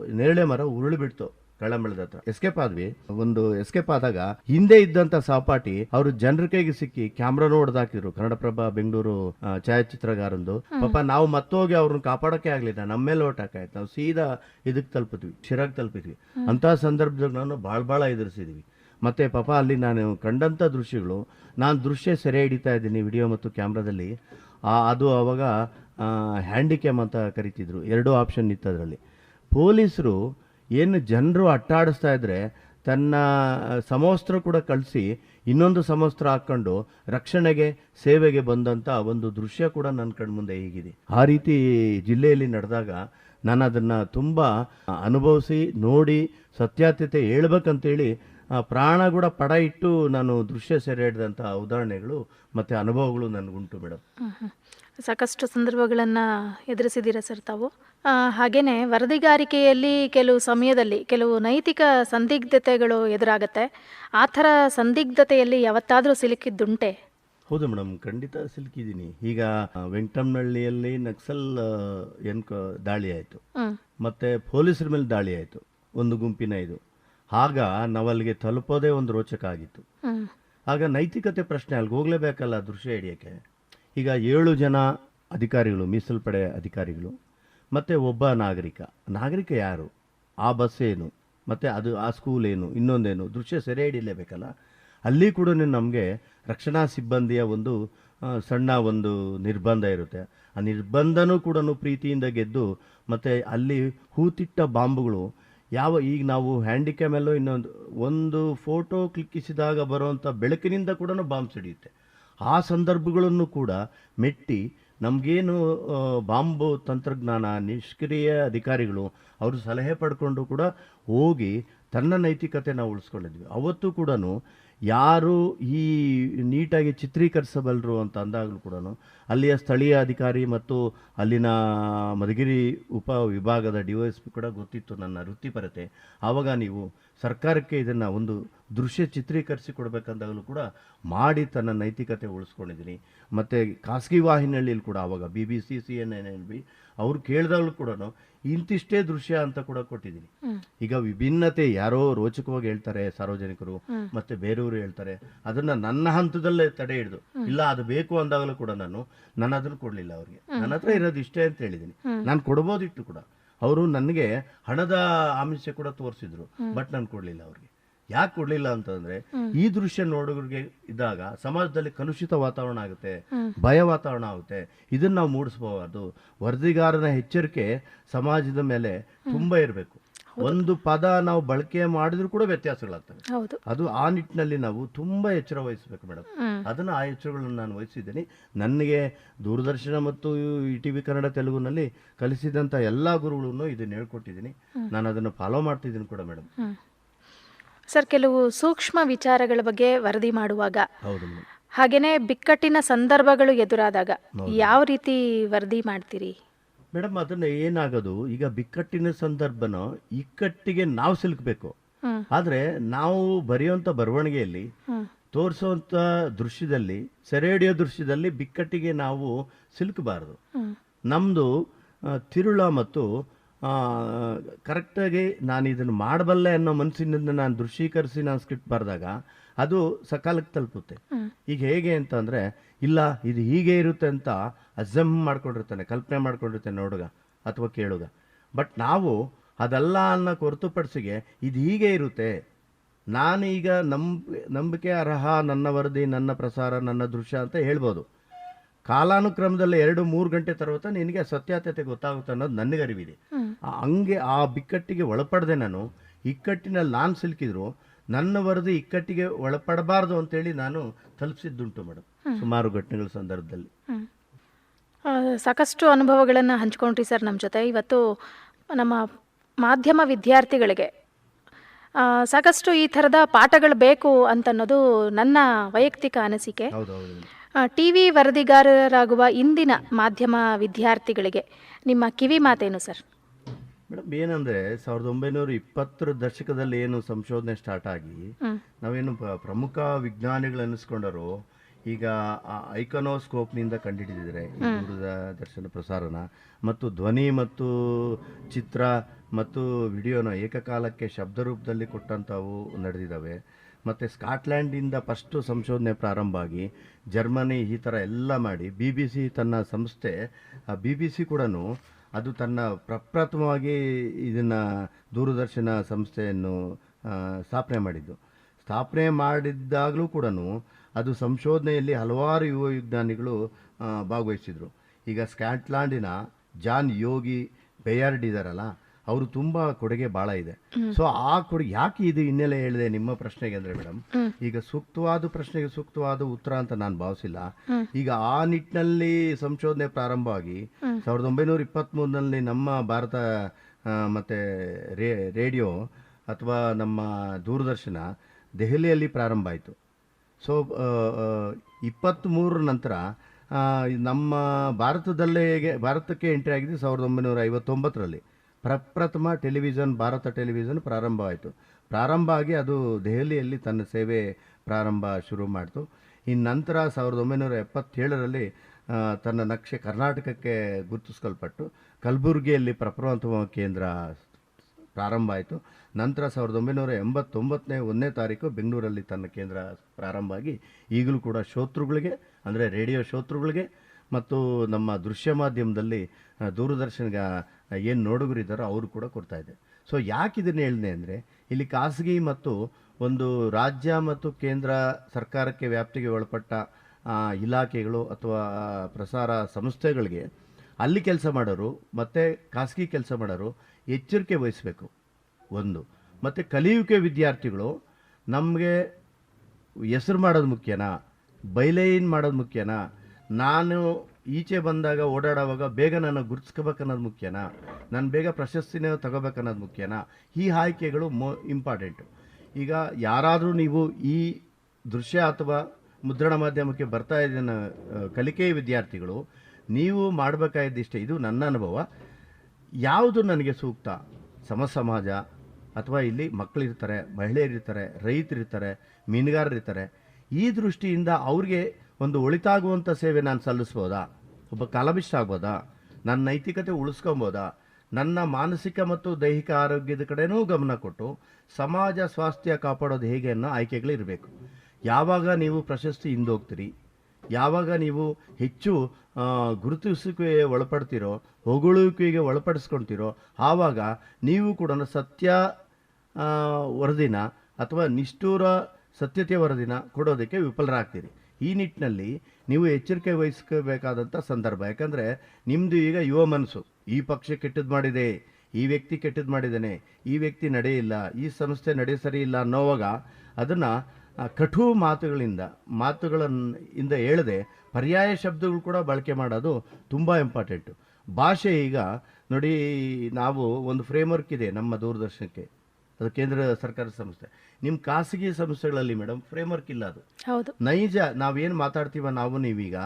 ನೇರಳೆ ಮರ ಉರುಳಿ ಬಿಡ್ತು. ಕಳ್ಳಂಬಳದ ಹತ್ರ. ಎಸ್ಕೇಪ್ ಆದ್ವಿ. ಒಂದು ಎಸ್ಕೇಪ್ ಆದಾಗ ಹಿಂದೆ ಇದ್ದಂತ ಸಹಪಾಠಿ ಅವರು ಜನರ ಕೈಗೆ ಸಿಕ್ಕಿ ಕ್ಯಾಮ್ರಾನು ಹೊಡೆದಾಕಿದ್ರು ಕನ್ನಡಪ್ರಭ ಬೆಂಗಳೂರು ಛಾಯಾಚಿತ್ರಗಾರಂದು. ಪಾಪ ನಾವು ಮತ್ತೋಗಿ ಅವ್ರನ್ನ ಕಾಪಾಡಕ್ಕೆ ಆಗ್ಲಿಲ್ಲ. ನಮ್ಮ ಮೇಲೆ ಓಟ್ ಹಾಕಾಯ್ತು ನಾವು ಸೀದಾ ಇದಕ್ ತಲುಪಿದ್ವಿ. ಶಿರಾಗ್ ತಲುಪಿದ್ವಿ. ಅಂತ ಸಂದರ್ಭದಾಗ ನಾನು ಭಾಳ ಭಾಳ ಎದುರಿಸಿದ್ವಿ. ಮತ್ತೆ ಪಾಪ ಅಲ್ಲಿ ನಾನು ಕಂಡಂತ ದೃಶ್ಯಗಳು ನಾನು ದೃಶ್ಯ ಸೆರೆ ಹಿಡಿತಾ ಇದ್ದೀನಿ ವಿಡಿಯೋ ಮತ್ತು ಕ್ಯಾಮ್ರಾದಲ್ಲಿ. ಅದು ಅವಾಗ ಹ್ಯಾಂಡಿಕ್ಯಾಮ್ ಅಂತ ಕರಿತಿದ್ರು. ಎರಡು ಆಪ್ಷನ್ ಇತ್ತು ಅದರಲ್ಲಿ. ಪೊಲೀಸರು ಏನು ಜನರು ಅಟ್ಟಾಡಿಸ್ತಾ ಇದ್ರೆ ತನ್ನ ಸಮವಸ್ತ್ರ ಕೂಡ ಕಳಿಸಿ ಇನ್ನೊಂದು ಸಮವಸ್ತ್ರ ಹಾಕೊಂಡು ರಕ್ಷಣೆಗೆ, ಸೇವೆಗೆ ಬಂದಂತ ಒಂದು ದೃಶ್ಯ ಕೂಡ ನನ್ನ ಕಣ್ಮುಂದೆ ಹೀಗಿದೆ. ಆ ರೀತಿ ಜಿಲ್ಲೆಯಲ್ಲಿ ನಡೆದಾಗ ನಾನು ಅದನ್ನ ತುಂಬಾ ಅನುಭವಿಸಿ ನೋಡಿ ಸತ್ಯಾತ್ಯತೆ ಹೇಳ್ಬೇಕಂತೇಳಿ ಪ್ರಾಣ ಕೂಡ ಪಡ ಇಟ್ಟು ನಾನು ದೃಶ್ಯ ಸೆರೆ ಹಿಡಿದಂಥ ಉದಾಹರಣೆಗಳು ಮತ್ತೆ ಅನುಭವಗಳು ನನಗುಂಟು ಮೇಡಮ್. ಸಾಕಷ್ಟು ಸಂದರ್ಭಗಳನ್ನು ಎದುರಿಸಿದ್ದೀರಾ ಸರ್ ತಾವು? ಹಾಗೇನೆ ವರದಿಗಾರಿಕೆಯಲ್ಲಿ ಕೆಲವು ಸಮಯದಲ್ಲಿ ಕೆಲವು ನೈತಿಕ ಸಂದಿಗ್ಧತೆಗಳು ಎದುರಾಗತ್ತೆ. ಆ ಥರ ಸಂದಿಗ್ಧತೆಯಲ್ಲಿ ಯಾವತ್ತಾದರೂ ಸಿಲುಕಿದ್ದುಂಟೆ? ಹೌದು ಮೇಡಮ್ ಖಂಡಿತ ಸಿಲುಕಿದ್ದೀನಿ. ಈಗ ವೆಂಕಟಮ್ನಹಳ್ಳಿಯಲ್ಲಿ ನಕ್ಸಲ್ ಏನ್ ಎನ್ಕ ದಾಳಿ ಆಯಿತು. ಮತ್ತೆ ಪೊಲೀಸರ ಮೇಲೆ ದಾಳಿ ಆಯಿತು. ಒಂದು ಗುಂಪಿನ ಇದು. ಆಗ ನಾವಲ್ಲಿಗೆ ತಲುಪೋದೇ ಒಂದು ರೋಚಕ ಆಗಿತ್ತು. ಆಗ ನೈತಿಕತೆ ಪ್ರಶ್ನೆ ಅಲ್ಲಿಗೆ ಹೋಗ್ಲೇಬೇಕಲ್ಲ ದೃಶ್ಯ ಹಿಡಿಯೋಕ್ಕೆ? ಈಗ ಏಳು ಜನ ಅಧಿಕಾರಿಗಳು ಮೀಸಲು ಪಡೆ ಅಧಿಕಾರಿಗಳು ಮತ್ತು ಒಬ್ಬ ನಾಗರಿಕ. ನಾಗರಿಕ ಯಾರು? ಆ ಬಸ್ ಏನು? ಮತ್ತು ಅದು ಆ ಸ್ಕೂಲ್ ಏನು? ಇನ್ನೊಂದೇನು? ದೃಶ್ಯ ಸೆರೆ ಹಿಡಿಯಲೇಬೇಕಲ್ಲ? ಅಲ್ಲಿ ಕೂಡ ನಮಗೆ ರಕ್ಷಣಾ ಸಿಬ್ಬಂದಿಯ ಒಂದು ಸಣ್ಣ ಒಂದು ನಿರ್ಬಂಧ ಇರುತ್ತೆ. ಆ ನಿರ್ಬಂಧನೂ ಕೂಡ ಪ್ರೀತಿಯಿಂದ ಗೆದ್ದು ಮತ್ತು ಅಲ್ಲಿ ಹೂತಿಟ್ಟ ಬಾಂಬುಗಳು ಯಾವ ಈಗ ನಾವು ಹ್ಯಾಂಡಿಕ್ಯಾಮಲ್ಲೋ ಇನ್ನೊಂದು, ಒಂದು ಫೋಟೋ ಕ್ಲಿಕ್ಕಿಸಿದಾಗ ಬರುವಂಥ ಬೆಳಕಿನಿಂದ ಕೂಡ ಬಾಂಬ್ ಸಿಡಿಯುತ್ತೆ. ಆ ಸಂದರ್ಭಗಳನ್ನು ಕೂಡ ಮೆಟ್ಟಿ ನಮಗೇನು ಬಾಂಬ್ ತಂತ್ರಜ್ಞಾನ, ನಿಷ್ಕ್ರಿಯ ಅಧಿಕಾರಿಗಳು ಅವರು ಸಲಹೆ ಪಡ್ಕೊಂಡು ಕೂಡ ಹೋಗಿ ತನ್ನ ನೈತಿಕತೆ ನಾವು ಉಳಿಸ್ಕೊಂಡಿದ್ವಿ. ಅವತ್ತು ಕೂಡ ಯಾರು ಈ ನೀಟಾಗಿ ಚಿತ್ರೀಕರಿಸಬಲ್ಲರು ಅಂತ ಅಂದಾಗಲೂ ಕೂಡ ಅಲ್ಲಿಯ ಸ್ಥಳೀಯ ಅಧಿಕಾರಿ ಮತ್ತು ಅಲ್ಲಿನ ಮಧುಗಿರಿ ಉಪ ವಿಭಾಗದ ಡಿ ಎಸ್ ಪಿ ಕೂಡ ಗೊತ್ತಿತ್ತು ನನ್ನ ವೃತ್ತಿಪರತೆ. ಆವಾಗ ನೀವು ಸರ್ಕಾರಕ್ಕೆ ಇದನ್ನು ಒಂದು ದೃಶ್ಯ ಚಿತ್ರೀಕರಿಸಿ ಕೊಡಬೇಕಂದಾಗಲೂ ಕೂಡ ಮಾಡಿ ತನ್ನ ನೈತಿಕತೆ ಉಳಿಸ್ಕೊಂಡಿದ್ದೀನಿ. ಮತ್ತು ಖಾಸಗಿ ವಾಹಿನಿಯಲ್ಲಿ ಕೂಡ ಆವಾಗ B B C C N N L B ಅವ್ರು ಕೇಳಿದಾಗಲೂ ಕೂಡ ಇಂತಿಷ್ಟೇ ದೃಶ್ಯ ಅಂತ ಕೂಡ ಕೊಟ್ಟಿದ್ದೀನಿ. ಈಗ ವಿಭಿನ್ನತೆ ಯಾರೋ ರೋಚಕವಾಗಿ ಹೇಳ್ತಾರೆ ಸಾರ್ವಜನಿಕರು ಮತ್ತೆ ಬೇರೆಯವರು ಹೇಳ್ತಾರೆ. ಅದನ್ನ ನನ್ನ ಹಂತದಲ್ಲೇ ತಡೆ ಹಿಡಿದು ಇಲ್ಲ ಅದು ಬೇಕು ಅಂದಾಗಲೂ ಕೂಡ ನಾನು ನಾನು ಅದನ್ನು ಕೊಡ್ಲಿಲ್ಲ ಅವ್ರಿಗೆ. ನನ್ನ ಹತ್ರ ಇರೋದು ಇಷ್ಟೇ ಅಂತ ಹೇಳಿದ್ದೀನಿ. ನಾನು ಕೊಡ್ಬೋದಿಟ್ಟು ಕೂಡ. ಅವರು ನನಗೆ ಹಣದ ಆಮಿಷ ಕೂಡ ತೋರಿಸಿದ್ರು ಬಟ್ ನಾನು ಕೊಡ್ಲಿಲ್ಲ ಅವ್ರಿಗೆ. ಯಾಕೆ ಕೊಡ್ಲಿಲ್ಲ ಅಂತಂದ್ರೆ ಈ ದೃಶ್ಯ ನೋಡೋರಿಗೆ ಇದ್ದಾಗ ಸಮಾಜದಲ್ಲಿ ಕಲುಷಿತ ವಾತಾವರಣ ಆಗುತ್ತೆ ಭಯ ವಾತಾವರಣ ಆಗುತ್ತೆ. ಇದನ್ನ ನಾವು ಮೂಡಿಸಬಾರ್ದು. ವರದಿಗಾರನ ಎಚ್ಚರಿಕೆ ಸಮಾಜದ ಮೇಲೆ ತುಂಬಾ ಇರಬೇಕು. ಒಂದು ಪದ ನಾವು ಬಳಕೆ ಮಾಡಿದ್ರು ಕೂಡ ವ್ಯತ್ಯಾಸಗಳಾಗ್ತವೆ. ಅದು ಆ ನಿಟ್ಟಿನಲ್ಲಿ ನಾವು ತುಂಬಾ ಎಚ್ಚರ ವಹಿಸಬೇಕು ಮೇಡಮ್. ಅದನ್ನ ಆ ಎಚ್ಚರಗಳನ್ನು ನಾನು ವಹಿಸಿದ್ದೀನಿ. ನನಗೆ ದೂರದರ್ಶನ ಮತ್ತು ಈ ಟಿ ವಿ ಕನ್ನಡ ತೆಲುಗುನಲ್ಲಿ ಕಲಿಸಿದಂತ ಎಲ್ಲಾ ಗುರುಗಳನ್ನು ಇದನ್ನ ಹೇಳ್ಕೊಟ್ಟಿದ್ದೀನಿ. ನಾನು ಅದನ್ನು ಫಾಲೋ ಮಾಡ್ತಿದ್ದೀನಿ ಕೂಡ ಮೇಡಮ್. ಸರ್ ಕೆಲವು ಸೂಕ್ಷ್ಮ ವಿಚಾರಗಳ ಬಗ್ಗೆ ವರದಿ ಮಾಡುವಾಗ ಹಾಗೇನೆ ಬಿಕ್ಕಟ್ಟಿನ ಸಂದರ್ಭಗಳು ಎದುರಾದಾಗ ಯಾವ ರೀತಿ ವರದಿ ಮಾಡ್ತೀರಿ? ಮೇಡಮ್ ಅದನ್ನ ಏನಾಗೋದು? ಈಗ ಬಿಕ್ಕಟ್ಟಿನ ಸಂದರ್ಭನ ಇಕ್ಕಟ್ಟಿಗೆ ನಾವು ಸಿಲುಕಬೇಕು. ಆದ್ರೆ ನಾವು ಬರೆಯುವಂತ ಬರವಣಿಗೆಯಲ್ಲಿ ತೋರಿಸುವಂತ ದೃಶ್ಯದಲ್ಲಿ ಸೆರೆ ಹಿಡಿಯೋ ದೃಶ್ಯದಲ್ಲಿ ಬಿಕ್ಕಟ್ಟಿಗೆ ನಾವು ಸಿಲುಕಬಾರದು. ನಮ್ದು ತಿರುಳ ಮತ್ತು ಕರೆಕ್ಟಾಗಿ ನಾನು ಇದನ್ನು ಮಾಡಬಲ್ಲೆ ಅನ್ನೋ ಮನಸ್ಸಿನಿಂದ ನಾನು ದೃಶ್ಯೀಕರಿಸಿ ನಾನು ಸ್ಕ್ರಿಪ್ಟ್ ಬರೆದಾಗ ಅದು ಸಕಾಲಕ್ಕೆ ತಲುಪುತ್ತೆ. ಈಗ ಹೇಗೆ ಅಂತಂದರೆ ಇಲ್ಲ ಇದು ಹೀಗೆ ಇರುತ್ತೆ ಅಂತ ಅಜಮ್ ಮಾಡ್ಕೊಂಡಿರ್ತಾನೆ ಕಲ್ಪನೆ ಮಾಡ್ಕೊಂಡಿರ್ತಾನೆ ನೋಡುಗ ಅಥವಾ ಕೇಳುಗ. ಬಟ್ ನಾವು ಅದಲ್ಲ ಅನ್ನೋ ಹೊರತುಪಡಿಸಿಗೆ ಇದು ಹೀಗೆ ಇರುತ್ತೆ. ನಾನೀಗ ನಂಬ ನಂಬಿಕೆ ಅರ್ಹ ನನ್ನ ವರದಿ ನನ್ನ ಪ್ರಸಾರ ನನ್ನ ದೃಶ್ಯ ಅಂತ ಹೇಳ್ಬೋದು. ಕಾಲಾನುಕ್ರಮದಲ್ಲಿ ಎರಡು ಮೂರು ಗಂಟೆ ತರುವತ್ತ ನಿನಗೆ ಆ ಸತ್ಯಾತ್ಯತೆ ಗೊತ್ತಾಗುತ್ತೆ ಅನ್ನೋದು ನನಗರಿವಿದೆ. ಹಂಗೆ ಆ ಬಿಕ್ಕಟ್ಟಿಗೆ ಒಳಪಡದೆ ನಾನು ಇಕ್ಕಟ್ಟಿನಲ್ಲಿ ನಾನು ಸಿಲುಕಿದ್ರು ನನ್ನ ವರದಿ ಇಕ್ಕಟ್ಟಿಗೆ ಒಳಪಡಬಾರ್ದು ಅಂತೇಳಿ ನಾನು ತಲುಪಿಸಿದ್ದುಂಟು ಮೇಡಮ್ ಸುಮಾರು ಘಟನೆಗಳ ಸಂದರ್ಭದಲ್ಲಿ. ಸಾಕಷ್ಟು ಅನುಭವಗಳನ್ನು ಹಂಚ್ಕೊಂಡ್ರಿ ಸರ್ ನಮ್ಮ ಜೊತೆ. ಇವತ್ತು ನಮ್ಮ ಮಾಧ್ಯಮ ವಿದ್ಯಾರ್ಥಿಗಳಿಗೆ ಸಾಕಷ್ಟು ಈ ಥರದ ಪಾಠಗಳು ಬೇಕು ಅಂತನ್ನೋದು ನನ್ನ ವೈಯಕ್ತಿಕ ಅನಿಸಿಕೆ. ಟಿ ವಿ ವರದಿಗಾರರಾಗುವ ಇಂದಿನ ಮಾಧ್ಯಮ ವಿದ್ಯಾರ್ಥಿಗಳಿಗೆ ನಿಮ್ಮ ಕಿವಿ ಮಾತೇನು ಸರ್? ಮೇಡಮ್ ಏನಂದ್ರೆ ಸಾವಿರದ ಒಂಬೈನೂರ ಇಪ್ಪತ್ತರ ದಶಕದಲ್ಲಿ ಏನು ಸಂಶೋಧನೆ ಸ್ಟಾರ್ಟ್ ಆಗಿ ನಾವೇನು ಪ್ರಮುಖ ವಿಜ್ಞಾನಿಗಳು ಅನ್ನಿಸ್ಕೊಂಡರು ಈಗ ಐಕನೋಸ್ಕೋಪ್ನಿಂದ ಕಂಡುಹಿಡಿದಿದ್ದಾರೆ ದೂರದ ದೂರದರ್ಶನ ಪ್ರಸಾರನ ಮತ್ತು ಧ್ವನಿ ಮತ್ತು ಚಿತ್ರ ಮತ್ತು ವಿಡಿಯೋನ ಏಕಕಾಲಕ್ಕೆ ಶಬ್ದ ರೂಪದಲ್ಲಿ ಕೊಟ್ಟಂಥವು ನಡೆದಿದ್ದಾವೆ. ಮತ್ತು ಸ್ಕಾಟ್ಲ್ಯಾಂಡಿಂದ ಫಸ್ಟು ಸಂಶೋಧನೆ ಪ್ರಾರಂಭ ಆಗಿ ಜರ್ಮನಿ ಈ ಥರ ಎಲ್ಲ ಮಾಡಿ ಬಿ ಬಿ ಸಿ ತನ್ನ ಸಂಸ್ಥೆ ಬಿ ಬಿ ಸಿ ಕೂಡ ಅದು ತನ್ನ ಪ್ರಪ್ರಥಮವಾಗಿ ಇದನ್ನು ದೂರದರ್ಶನ ಸಂಸ್ಥೆಯನ್ನು ಸ್ಥಾಪನೆ ಮಾಡಿದ್ದು. ಸ್ಥಾಪನೆ ಮಾಡಿದ್ದಾಗಲೂ ಕೂಡ ಅದು ಸಂಶೋಧನೆಯಲ್ಲಿ ಹಲವಾರು ಯುವ ವಿಜ್ಞಾನಿಗಳು ಭಾಗವಹಿಸಿದರು. ಈಗ ಸ್ಕಾಟ್ಲ್ಯಾಂಡಿನ ಜಾನ್ ಯೋಗಿ ಬೇಯಾರ್ಡ್ ಇದಾರಲ್ಲ ಅವರು ತುಂಬಾ ಕೊಡುಗೆ ಬಹಳ ಇದೆ. ಸೊ ಆ ಕೊಡುಗೆ ಯಾಕೆ ಇದು ಹಿನ್ನೆಲೆ ಹೇಳಿದೆ ನಿಮ್ಮ ಪ್ರಶ್ನೆಗೆ ಅಂದ್ರೆ ಮೇಡಮ್? ಈಗ ಸೂಕ್ತವಾದ ಪ್ರಶ್ನೆಗೆ ಸೂಕ್ತವಾದ ಉತ್ತರ ಅಂತ ನಾನು ಭಾವಿಸಿಲ್ಲ. ಈಗ ಆ ನಿಟ್ಟಿನಲ್ಲಿ ಸಂಶೋಧನೆ ಪ್ರಾರಂಭವಾಗಿ ಸಾವಿರದ ಒಂಬೈನೂರ ಇಪ್ಪತ್ತ್ಮೂರರಲ್ಲಿ ನಮ್ಮ ಭಾರತ ಮತ್ತೆ ರೇ ರೇಡಿಯೋ ಅಥವಾ ನಮ್ಮ ದೂರದರ್ಶನ ದೆಹಲಿಯಲ್ಲಿ ಪ್ರಾರಂಭ ಆಯಿತು. ಸೊ ಇಪ್ಪತ್ತ್ಮೂರರ ನಂತರ ನಮ್ಮ ಭಾರತದಲ್ಲೇ ಭಾರತಕ್ಕೆ ಎಂಟ್ರಿ ಆಗಿದೆ ಸಾವಿರದ ಒಂಬೈನೂರ ಐವತ್ತೊಂಬತ್ತರಲ್ಲಿ. ಪ್ರಪ್ರಥಮ ಟೆಲಿವಿಷನ್, ಭಾರತ ಟೆಲಿವಿಷನ್ ಪ್ರಾರಂಭವಾಯಿತು. ಪ್ರಾರಂಭ ಆಗಿ ಅದು ದೆಹಲಿಯಲ್ಲಿ ತನ್ನ ಸೇವೆ ಪ್ರಾರಂಭ ಶುರು ಮಾಡಿತು. ಇನ್ನು ನಂತರ ಸಾವಿರದ ಒಂಬೈನೂರ ಎಪ್ಪತ್ತೇಳರಲ್ಲಿ ತನ್ನ ನಕ್ಷೆ ಕರ್ನಾಟಕಕ್ಕೆ ಗುರುತಿಸ್ಕೊಳ್ಪಟ್ಟು ಕಲಬುರಗಿಯಲ್ಲಿ ಪ್ರಪ್ರಥಮ ಕೇಂದ್ರ ಪ್ರಾರಂಭ ಆಯಿತು. ನಂತರ ಸಾವಿರದ ಒಂಬೈನೂರ ಎಂಬತ್ತೊಂಬತ್ತನೇ ಒಂದನೇ ತಾರೀಕು ಬೆಂಗಳೂರಲ್ಲಿ ತನ್ನ ಕೇಂದ್ರ ಪ್ರಾರಂಭ ಆಗಿ ಈಗಲೂ ಕೂಡ ಶ್ರೋತೃಗಳಿಗೆ ಅಂದರೆ ರೇಡಿಯೋ ಶ್ರೋತೃಗಳಿಗೆ ಮತ್ತು ನಮ್ಮ ದೃಶ್ಯ ಮಾಧ್ಯಮದಲ್ಲಿ ದೂರದರ್ಶನಗ ಏನು ನೋಡುಗರಿದ್ದಾರೋ ಅವರು ಕೂಡ ಕೊಡ್ತಾ ಇದೆ ಸೊ ಯಾಕೆ ಇದನ್ನು ಹೇಳಿದೆ ಅಂದರೆ, ಇಲ್ಲಿ ಖಾಸಗಿ ಮತ್ತು ಒಂದು ರಾಜ್ಯ ಮತ್ತು ಕೇಂದ್ರ ಸರ್ಕಾರಕ್ಕೆ ವ್ಯಾಪ್ತಿಗೆ ಒಳಪಟ್ಟ ಇಲಾಖೆಗಳು ಅಥವಾ ಪ್ರಸಾರ ಸಂಸ್ಥೆಗಳಿಗೆ ಅಲ್ಲಿ ಕೆಲಸ ಮಾಡೋರು ಮತ್ತು ಖಾಸಗಿ ಕೆಲಸ ಮಾಡೋರು ಎಚ್ಚರಿಕೆ ವಹಿಸಬೇಕು. ಒಂದು. ಮತ್ತು ಕಲಿಯುವಿಕೆ ವಿದ್ಯಾರ್ಥಿಗಳು ನಮಗೆ ಹೆಸರು ಮಾಡೋದು ಮುಖ್ಯನಾ? ಬೈಲೈನ್ ಮಾಡೋದು ಮುಖ್ಯನಾ? ನಾನು ಈಚೆ ಬಂದಾಗ ಓಡಾಡುವಾಗ ಬೇಗ ನಾನು ಗುರುತಿಸ್ಕೋಬೇಕನ್ನೋದು ಮುಖ್ಯನಾ? ನಾನು ಬೇಗ ಪ್ರಶಸ್ತಿನೇ ತಗೋಬೇಕನ್ನೋದು ಮುಖ್ಯನಾ? ಈ ಆಯ್ಕೆಗಳು ಮೋ ಇಂಪಾರ್ಟೆಂಟು ಈಗ ಯಾರಾದರೂ ನೀವು ಈ ದೃಶ್ಯ ಅಥವಾ ಮುದ್ರಣ ಮಾಧ್ಯಮಕ್ಕೆ ಬರ್ತಾ ಇದ್ದ ಕಲಿಕೆಯ ವಿದ್ಯಾರ್ಥಿಗಳು, ನೀವು ಮಾಡಬೇಕಾಗಿದ್ದಿಷ್ಟೇ, ಇದು ನನ್ನ ಅನುಭವ. ಯಾವುದು ನನಗೆ ಸೂಕ್ತ? ಸಮ ಸಮಾಜ ಅಥವಾ ಇಲ್ಲಿ ಮಕ್ಕಳಿರ್ತಾರೆ, ಮಹಿಳೆಯರಿರ್ತಾರೆ, ರೈತರಿರ್ತಾರೆ, ಮೀನುಗಾರರಿರ್ತಾರೆ, ಈ ದೃಷ್ಟಿಯಿಂದ ಅವ್ರಿಗೆ ಒಂದು ಒಳಿತಾಗುವಂಥ ಸೇವೆ ನಾನು ಸಲ್ಲಿಸ್ಬೋದಾ? ಒಬ್ಬ ಕಾಲಮಿಸ್ಟ್ ಆಗ್ಬೋದಾ? ನನ್ನ ನೈತಿಕತೆ ಉಳಿಸ್ಕೊಬೋದಾ? ನನ್ನ ಮಾನಸಿಕ ಮತ್ತು ದೈಹಿಕ ಆರೋಗ್ಯದ ಕಡೆನೂ ಗಮನ ಕೊಟ್ಟು ಸಮಾಜ ಸ್ವಾಸ್ಥ್ಯ ಕಾಪಾಡೋದು ಹೇಗೆ ಅನ್ನೋ ಆಯ್ಕೆಗಳಿರಬೇಕು. ಯಾವಾಗ ನೀವು ಪ್ರಶಸ್ತಿ ಹಿಂದೋಗ್ತೀರಿ? ಯಾವಾಗ ನೀವು ಹೆಚ್ಚು ಗುರುತಿಸುವಿಕೆ ಒಳಪಡ್ತೀರೋ, ಹೊಗಳುವಿಕೆಗೆ ಒಳಪಡಿಸ್ಕೊಳ್ತಿರೋ, ಆವಾಗ ನೀವು ಕೂಡ ಸತ್ಯ ವರದಿನ ಅಥವಾ ನಿಷ್ಠೂರ ಸತ್ಯತೆ ವರದಿನ ಕೊಡೋದಕ್ಕೆ ವಿಫಲರಾಗ್ತೀರಿ. ಈ ನಿಟ್ಟಿನಲ್ಲಿ ನೀವು ಎಚ್ಚರಿಕೆ ವಹಿಸ್ಕೋಬೇಕಾದಂಥ ಸಂದರ್ಭ. ಯಾಕಂದರೆ ನಿಮ್ಮದು ಈಗ ಯುವ ಮನಸ್ಸು, ಈ ಪಕ್ಷ ಕೆಟ್ಟದ್ದು ಮಾಡಿದೆ, ಈ ವ್ಯಕ್ತಿ ಕೆಟ್ಟದ್ದು ಮಾಡಿದ್ದಾನೆ, ಈ ವ್ಯಕ್ತಿ ನಡೆಯಿಲ್ಲ, ಈ ಸಂಸ್ಥೆ ನಡೆ ಸರಿ ಇಲ್ಲ ಅನ್ನೋವಾಗ ಅದನ್ನು ಕಠು ಮಾತುಗಳಿಂದ ಮಾತುಗಳಿಂದ ಹೇಳದೆ ಪರ್ಯಾಯ ಶಬ್ದಗಳು ಕೂಡ ಬಳಕೆ ಮಾಡೋದು ತುಂಬ ಇಂಪಾರ್ಟೆಂಟು. ಭಾಷೆ ಈಗ ನೋಡಿ, ನಾವು ಒಂದು ಫ್ರೇಮ್ವರ್ಕ್ ಇದೆ ನಮ್ಮ ದೂರದರ್ಶನಕ್ಕೆ. ಅದು ಕೇಂದ್ರ ಸರ್ಕಾರ ಸಂಸ್ಥೆ. ನಿಮ್ಮ ಖಾಸಗಿ ಸಂಸ್ಥೆಗಳಲ್ಲಿ ಮೇಡಮ್ ಫ್ರೇಮ್ವರ್ಕ್ ಇಲ್ಲ ಅದು. ಹೌದು. ನೈಜ ನಾವೇನು ಮಾತಾಡ್ತೀವ ನಾವು ನೀವೀಗ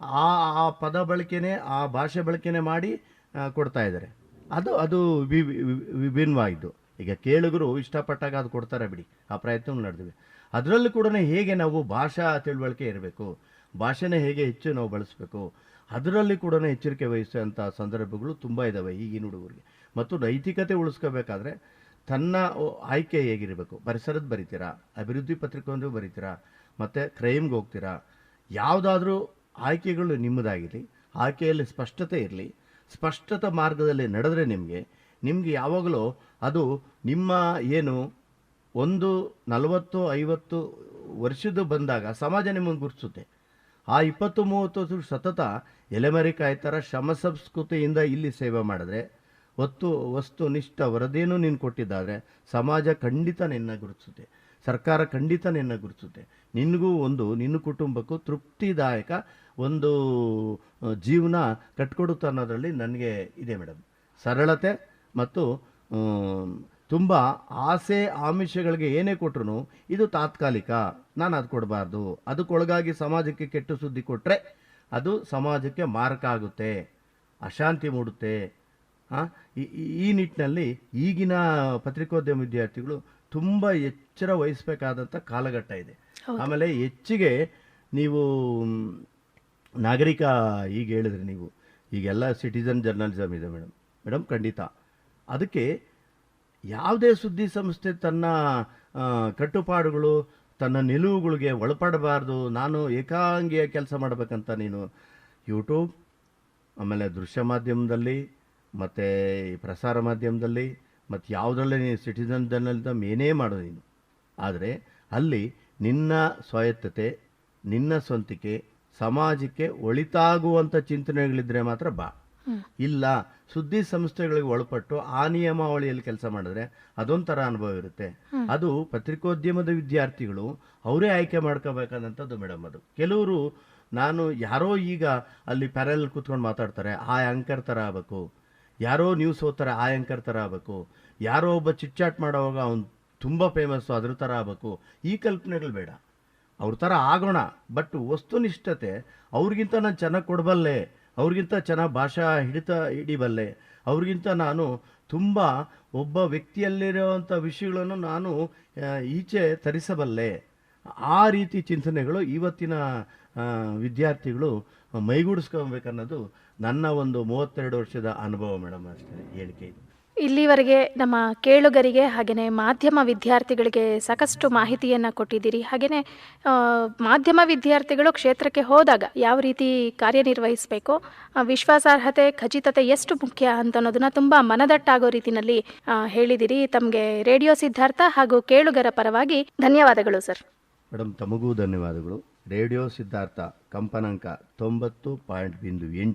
ಆ ಆ ಪದ ಬಳಕೆನೆ ಆ ಭಾಷೆ ಬಳಕೆನೆ ಮಾಡಿ ಆ, ಕೊಡ್ತಾ ಇದ್ದಾರೆ. ಅದು ಅದು ವಿ- ವಿ- ವಿಭಿನ್ನವಾಗಿದ್ದು ಈಗ ಕೇಳುಗರು ಇಷ್ಟಪಟ್ಟಾಗ ಅದು ಕೊಡ್ತಾರೆ ಬಿಡಿ ಆ ಪ್ರಯತ್ನ ನಡೆದಿವೆ. ಅದರಲ್ಲೂ ಕೂಡ ಹೇಗೆ ನಾವು ಭಾಷಾ ತಿಳುವಳಿಕೆ ಇರಬೇಕು ಭಾಷೆನೇ ಹೇಗೆ ಹೆಚ್ಚು ನಾವು ಬಳಸಬೇಕು ಅದರಲ್ಲಿ ಕೂಡ ಎಚ್ಚರಿಕೆ ವಹಿಸುವಂಥ ಸಂದರ್ಭಗಳು ತುಂಬ ಇದ್ದಾವೆ ಈಗಿನ ಹುಡುಗರಿಗೆ. ಮತ್ತು ನೈತಿಕತೆ ಉಳಿಸ್ಕೋಬೇಕಾದ್ರೆ ತನ್ನ ಆಯ್ಕೆ ಹೇಗಿರಬೇಕು? ಪರಿಸರದ ಬರಿತೀರಾ? ಅಭಿವೃದ್ಧಿ ಪತ್ರಿಕೆಯೊಂದು ಬರಿತೀರಾ? ಮತ್ತು ಕ್ರೈಮ್ಗೆ ಹೋಗ್ತೀರಾ? ಯಾವುದಾದ್ರೂ ಆಯ್ಕೆಗಳು ನಿಮ್ಮದಾಗಿರಲಿ, ಆಯ್ಕೆಯಲ್ಲಿ ಸ್ಪಷ್ಟತೆ ಇರಲಿ, ಸ್ಪಷ್ಟತ ಮಾರ್ಗದಲ್ಲಿ ನಡೆದ್ರೆ ನಿಮಗೆ ನಿಮಗೆ ಯಾವಾಗಲೂ ಅದು ನಿಮ್ಮ ಏನು ಒಂದು ನಲವತ್ತು, ಐವತ್ತು ವರ್ಷದ ಬಂದಾಗ ಸಮಾಜ ನಿಮ್ಮನ್ನು ಗುರುತಿಸುತ್ತೆ. ಆ ಇಪ್ಪತ್ತು, ಮೂವತ್ತು ಸತತ ಎಲೆಮರಿ ಕಾಯ್ತಾರ, ಶ್ರಮ ಸಂಸ್ಕೃತಿಯಿಂದ ಇಲ್ಲಿ ಸೇವೆ ಮಾಡಿದ್ರೆ ವಸ್ತು ನಿಷ್ಠ ವರದಿಯನ್ನು ನೀನು ಕೊಟ್ಟಿದ್ದಾದರೆ ಸಮಾಜ ಖಂಡಿತ ನಿನ್ನ ಗುರುತಿಸುತ್ತೆ. ಸರ್ಕಾರ ಖಂಡಿತ ನಿನ್ನ ಗುರುತಿಸುತ್ತೆ. ನಿನಗೂ ಒಂದು, ನಿನ್ನ ಕುಟುಂಬಕ್ಕೂ ತೃಪ್ತಿದಾಯಕ ಒಂದು ಜೀವನ ಕಟ್ಕೊಡುತ್ತೆ ಅನ್ನೋದರಲ್ಲಿ ನನಗೆ ಇದೆ ಮೇಡಮ್. ಸರಳತೆ ಮತ್ತು ತುಂಬ ಆಸೆ ಆಮಿಷಗಳಿಗೆ ಏನೇ ಕೊಟ್ಟರು ಇದು ತಾತ್ಕಾಲಿಕ. ನಾನು ಅದು ಕೊಡಬಾರ್ದು. ಅದಕ್ಕೊಳಗಾಗಿ ಸಮಾಜಕ್ಕೆ ಕೆಟ್ಟ ಸುದ್ದಿ ಕೊಟ್ಟರೆ ಅದು ಸಮಾಜಕ್ಕೆ ಮಾರಕ ಆಗುತ್ತೆ. ಅಶಾಂತಿ ಮೂಡುತ್ತೆ. ಈ- ಈ- ಈ ನಿಟ್ಟಿನಲ್ಲಿ ಈಗಿನ ಪತ್ರಿಕೋದ್ಯಮ ವಿದ್ಯಾರ್ಥಿಗಳು ತುಂಬ ಎಚ್ಚರ ವಹಿಸಬೇಕಾದಂಥ ಕಾಲಘಟ್ಟ ಇದೆ. ಆಮೇಲೆ ಹೆಚ್ಚಿಗೆ ನೀವು ನಾಗರಿಕ ಈಗ ಹೇಳಿದ್ರಿ ನೀವು ಈಗೆಲ್ಲ ಸಿಟಿಸನ್ ಜರ್ನಲಿಸಮ್ ಇದೆ ಮೇಡಮ್ ಮೇಡಮ್ ಖಂಡಿತ. ಅದಕ್ಕೆ ಯಾವುದೇ ಸುದ್ದಿ ಸಂಸ್ಥೆ ತನ್ನ ಕಟ್ಟುಪಾಡುಗಳು ತನ್ನ ನಿಲುವುಗಳಿಗೆ ಒಳಪಡಬಾರ್ದು ನಾನು ಏಕಾಂಗಿಯ ಕೆಲಸ ಮಾಡಬೇಕಂತ ನೀನು ಯೂಟ್ಯೂಬ್ ಆಮೇಲೆ ದೃಶ್ಯ ಮಾಧ್ಯಮದಲ್ಲಿ ಮತ್ತು ಪ್ರಸಾರ ಮಾಧ್ಯಮದಲ್ಲಿ ಮತ್ತು ಯಾವುದರಲ್ಲಿ ನೀನು ಸಿಟಿಸನ್ ಜರ್ನಲಿಸಮ್ ಏನೇ ಮಾಡು ನೀನು. ಆದರೆ ಅಲ್ಲಿ ನಿನ್ನ ಸ್ವಾಯತ್ತತೆ ನಿನ್ನ ಸ್ವಂತಿಕೆ ಸಮಾಜಕ್ಕೆ ಒಳಿತಾಗುವಂಥ ಚಿಂತನೆಗಳಿದ್ರೆ ಮಾತ್ರ ಬಾ. ಇಲ್ಲ ಸುದ್ದಿ ಸಂಸ್ಥೆಗಳಿಗೆ ಒಳಪಟ್ಟು ಆ ನಿಯಮಾವಳಿಯಲ್ಲಿ ಕೆಲಸ ಮಾಡಿದ್ರೆ ಅದೊಂಥರ ಅನುಭವ ಇರುತ್ತೆ. ಅದು ಪತ್ರಿಕೋದ್ಯಮದ ವಿದ್ಯಾರ್ಥಿಗಳು ಅವರೇ ಆಯ್ಕೆ ಮಾಡ್ಕೋಬೇಕಾದಂಥದ್ದು ಮೇಡಮ್ ಅದು. ಕೆಲವರು ನಾನು ಯಾರೋ ಈಗ ಅಲ್ಲಿ ಪ್ಯಾರಲ್ ಕೂತ್ಕೊಂಡು ಮಾತಾಡ್ತಾರೆ ಆ ಆಂಕರ್ ಥರ ಆಗಬೇಕು ಯಾರೋ ನ್ಯೂಸ್ ಓದ್ತಾರೆ ಆ ಆ್ಯಂಕರ್ ಥರ ಆಗಬೇಕು. ಯಾರೋ ಒಬ್ಬ ಚಿಟ್ಚಾಟ್ ಮಾಡೋವಾಗ ಅವ್ನು ತುಂಬ ಫೇಮಸ್ಸು ಅದ್ರ ಥರ ಆಗಬೇಕು. ಈ ಕಲ್ಪನೆಗಳು ಬೇಡ. ಅವ್ರ ಥರ ಆಗೋಣ. ಬಟ್ ವಸ್ತುನಿಷ್ಠತೆ, ಅವ್ರಿಗಿಂತ ನಾನು ಚೆನ್ನಾಗಿ ಕೊಡಬಲ್ಲೆ, ಅವ್ರಿಗಿಂತ ಚೆನ್ನಾಗಿ ಭಾಷಾ ಹಿಡಿತ ಹಿಡಿಬಲ್ಲೆ, ಅವ್ರಿಗಿಂತ ನಾನು ತುಂಬ ಒಬ್ಬ ವ್ಯಕ್ತಿಯಲ್ಲಿರುವಂಥ ವಿಷಯಗಳನ್ನು ನಾನು ಈಚೆ ತರಿಸಬಲ್ಲೆ. ಆ ರೀತಿ ಚಿಂತನೆಗಳು ಇವತ್ತಿನ ವಿದ್ಯಾರ್ಥಿಗಳು ಮೈಗೂಡಿಸ್ಕೊಬೇಕನ್ನೋದು ನನ್ನ ಒಂದು ಮೂವತ್ತೆರಡು ವರ್ಷದ ಅನುಭವ ಮೇಡಮ್ ಅಷ್ಟೇ ಹೇಳಿಕೆ ಇದು. ಇಲ್ಲಿವರೆಗೆ ನಮ್ಮ ಕೇಳುಗರಿಗೆ ಹಾಗೆಯೇ ಮಾಧ್ಯಮ ವಿದ್ಯಾರ್ಥಿಗಳಿಗೆ ಸಾಕಷ್ಟು ಮಾಹಿತಿಯನ್ನು ಕೊಟ್ಟಿದ್ದೀರಿ. ಹಾಗೆಯೇ ಮಾಧ್ಯಮ ವಿದ್ಯಾರ್ಥಿಗಳು ಕ್ಷೇತ್ರಕ್ಕೆ ಹೋದಾಗ ಯಾವ ರೀತಿ ಕಾರ್ಯನಿರ್ವಹಿಸಬೇಕು ವಿಶ್ವಾಸಾರ್ಹತೆ ಖಚಿತತೆ ಎಷ್ಟು ಮುಖ್ಯ ಅಂತ ಅನ್ನೋದನ್ನ ತುಂಬ ಮನದಟ್ಟಾಗೋ ರೀತಿಯಲ್ಲಿ ಹೇಳಿದಿರಿ. ತಮಗೆ ರೇಡಿಯೋ ಸಿದ್ಧಾರ್ಥ ಹಾಗೂ ಕೇಳುಗರ ಪರವಾಗಿ ಧನ್ಯವಾದಗಳು ಸರ್. ಮೇಡಮ್ ತಮಗೂ ಧನ್ಯವಾದಗಳು. ರೇಡಿಯೋ ಸಿದ್ಧಾರ್ಥ ಕಂಪನಾಂಕ ತೊಂಬತ್ತು ಪಾಯಿಂಟ್ ಬಿಂದು ಎಂಟು.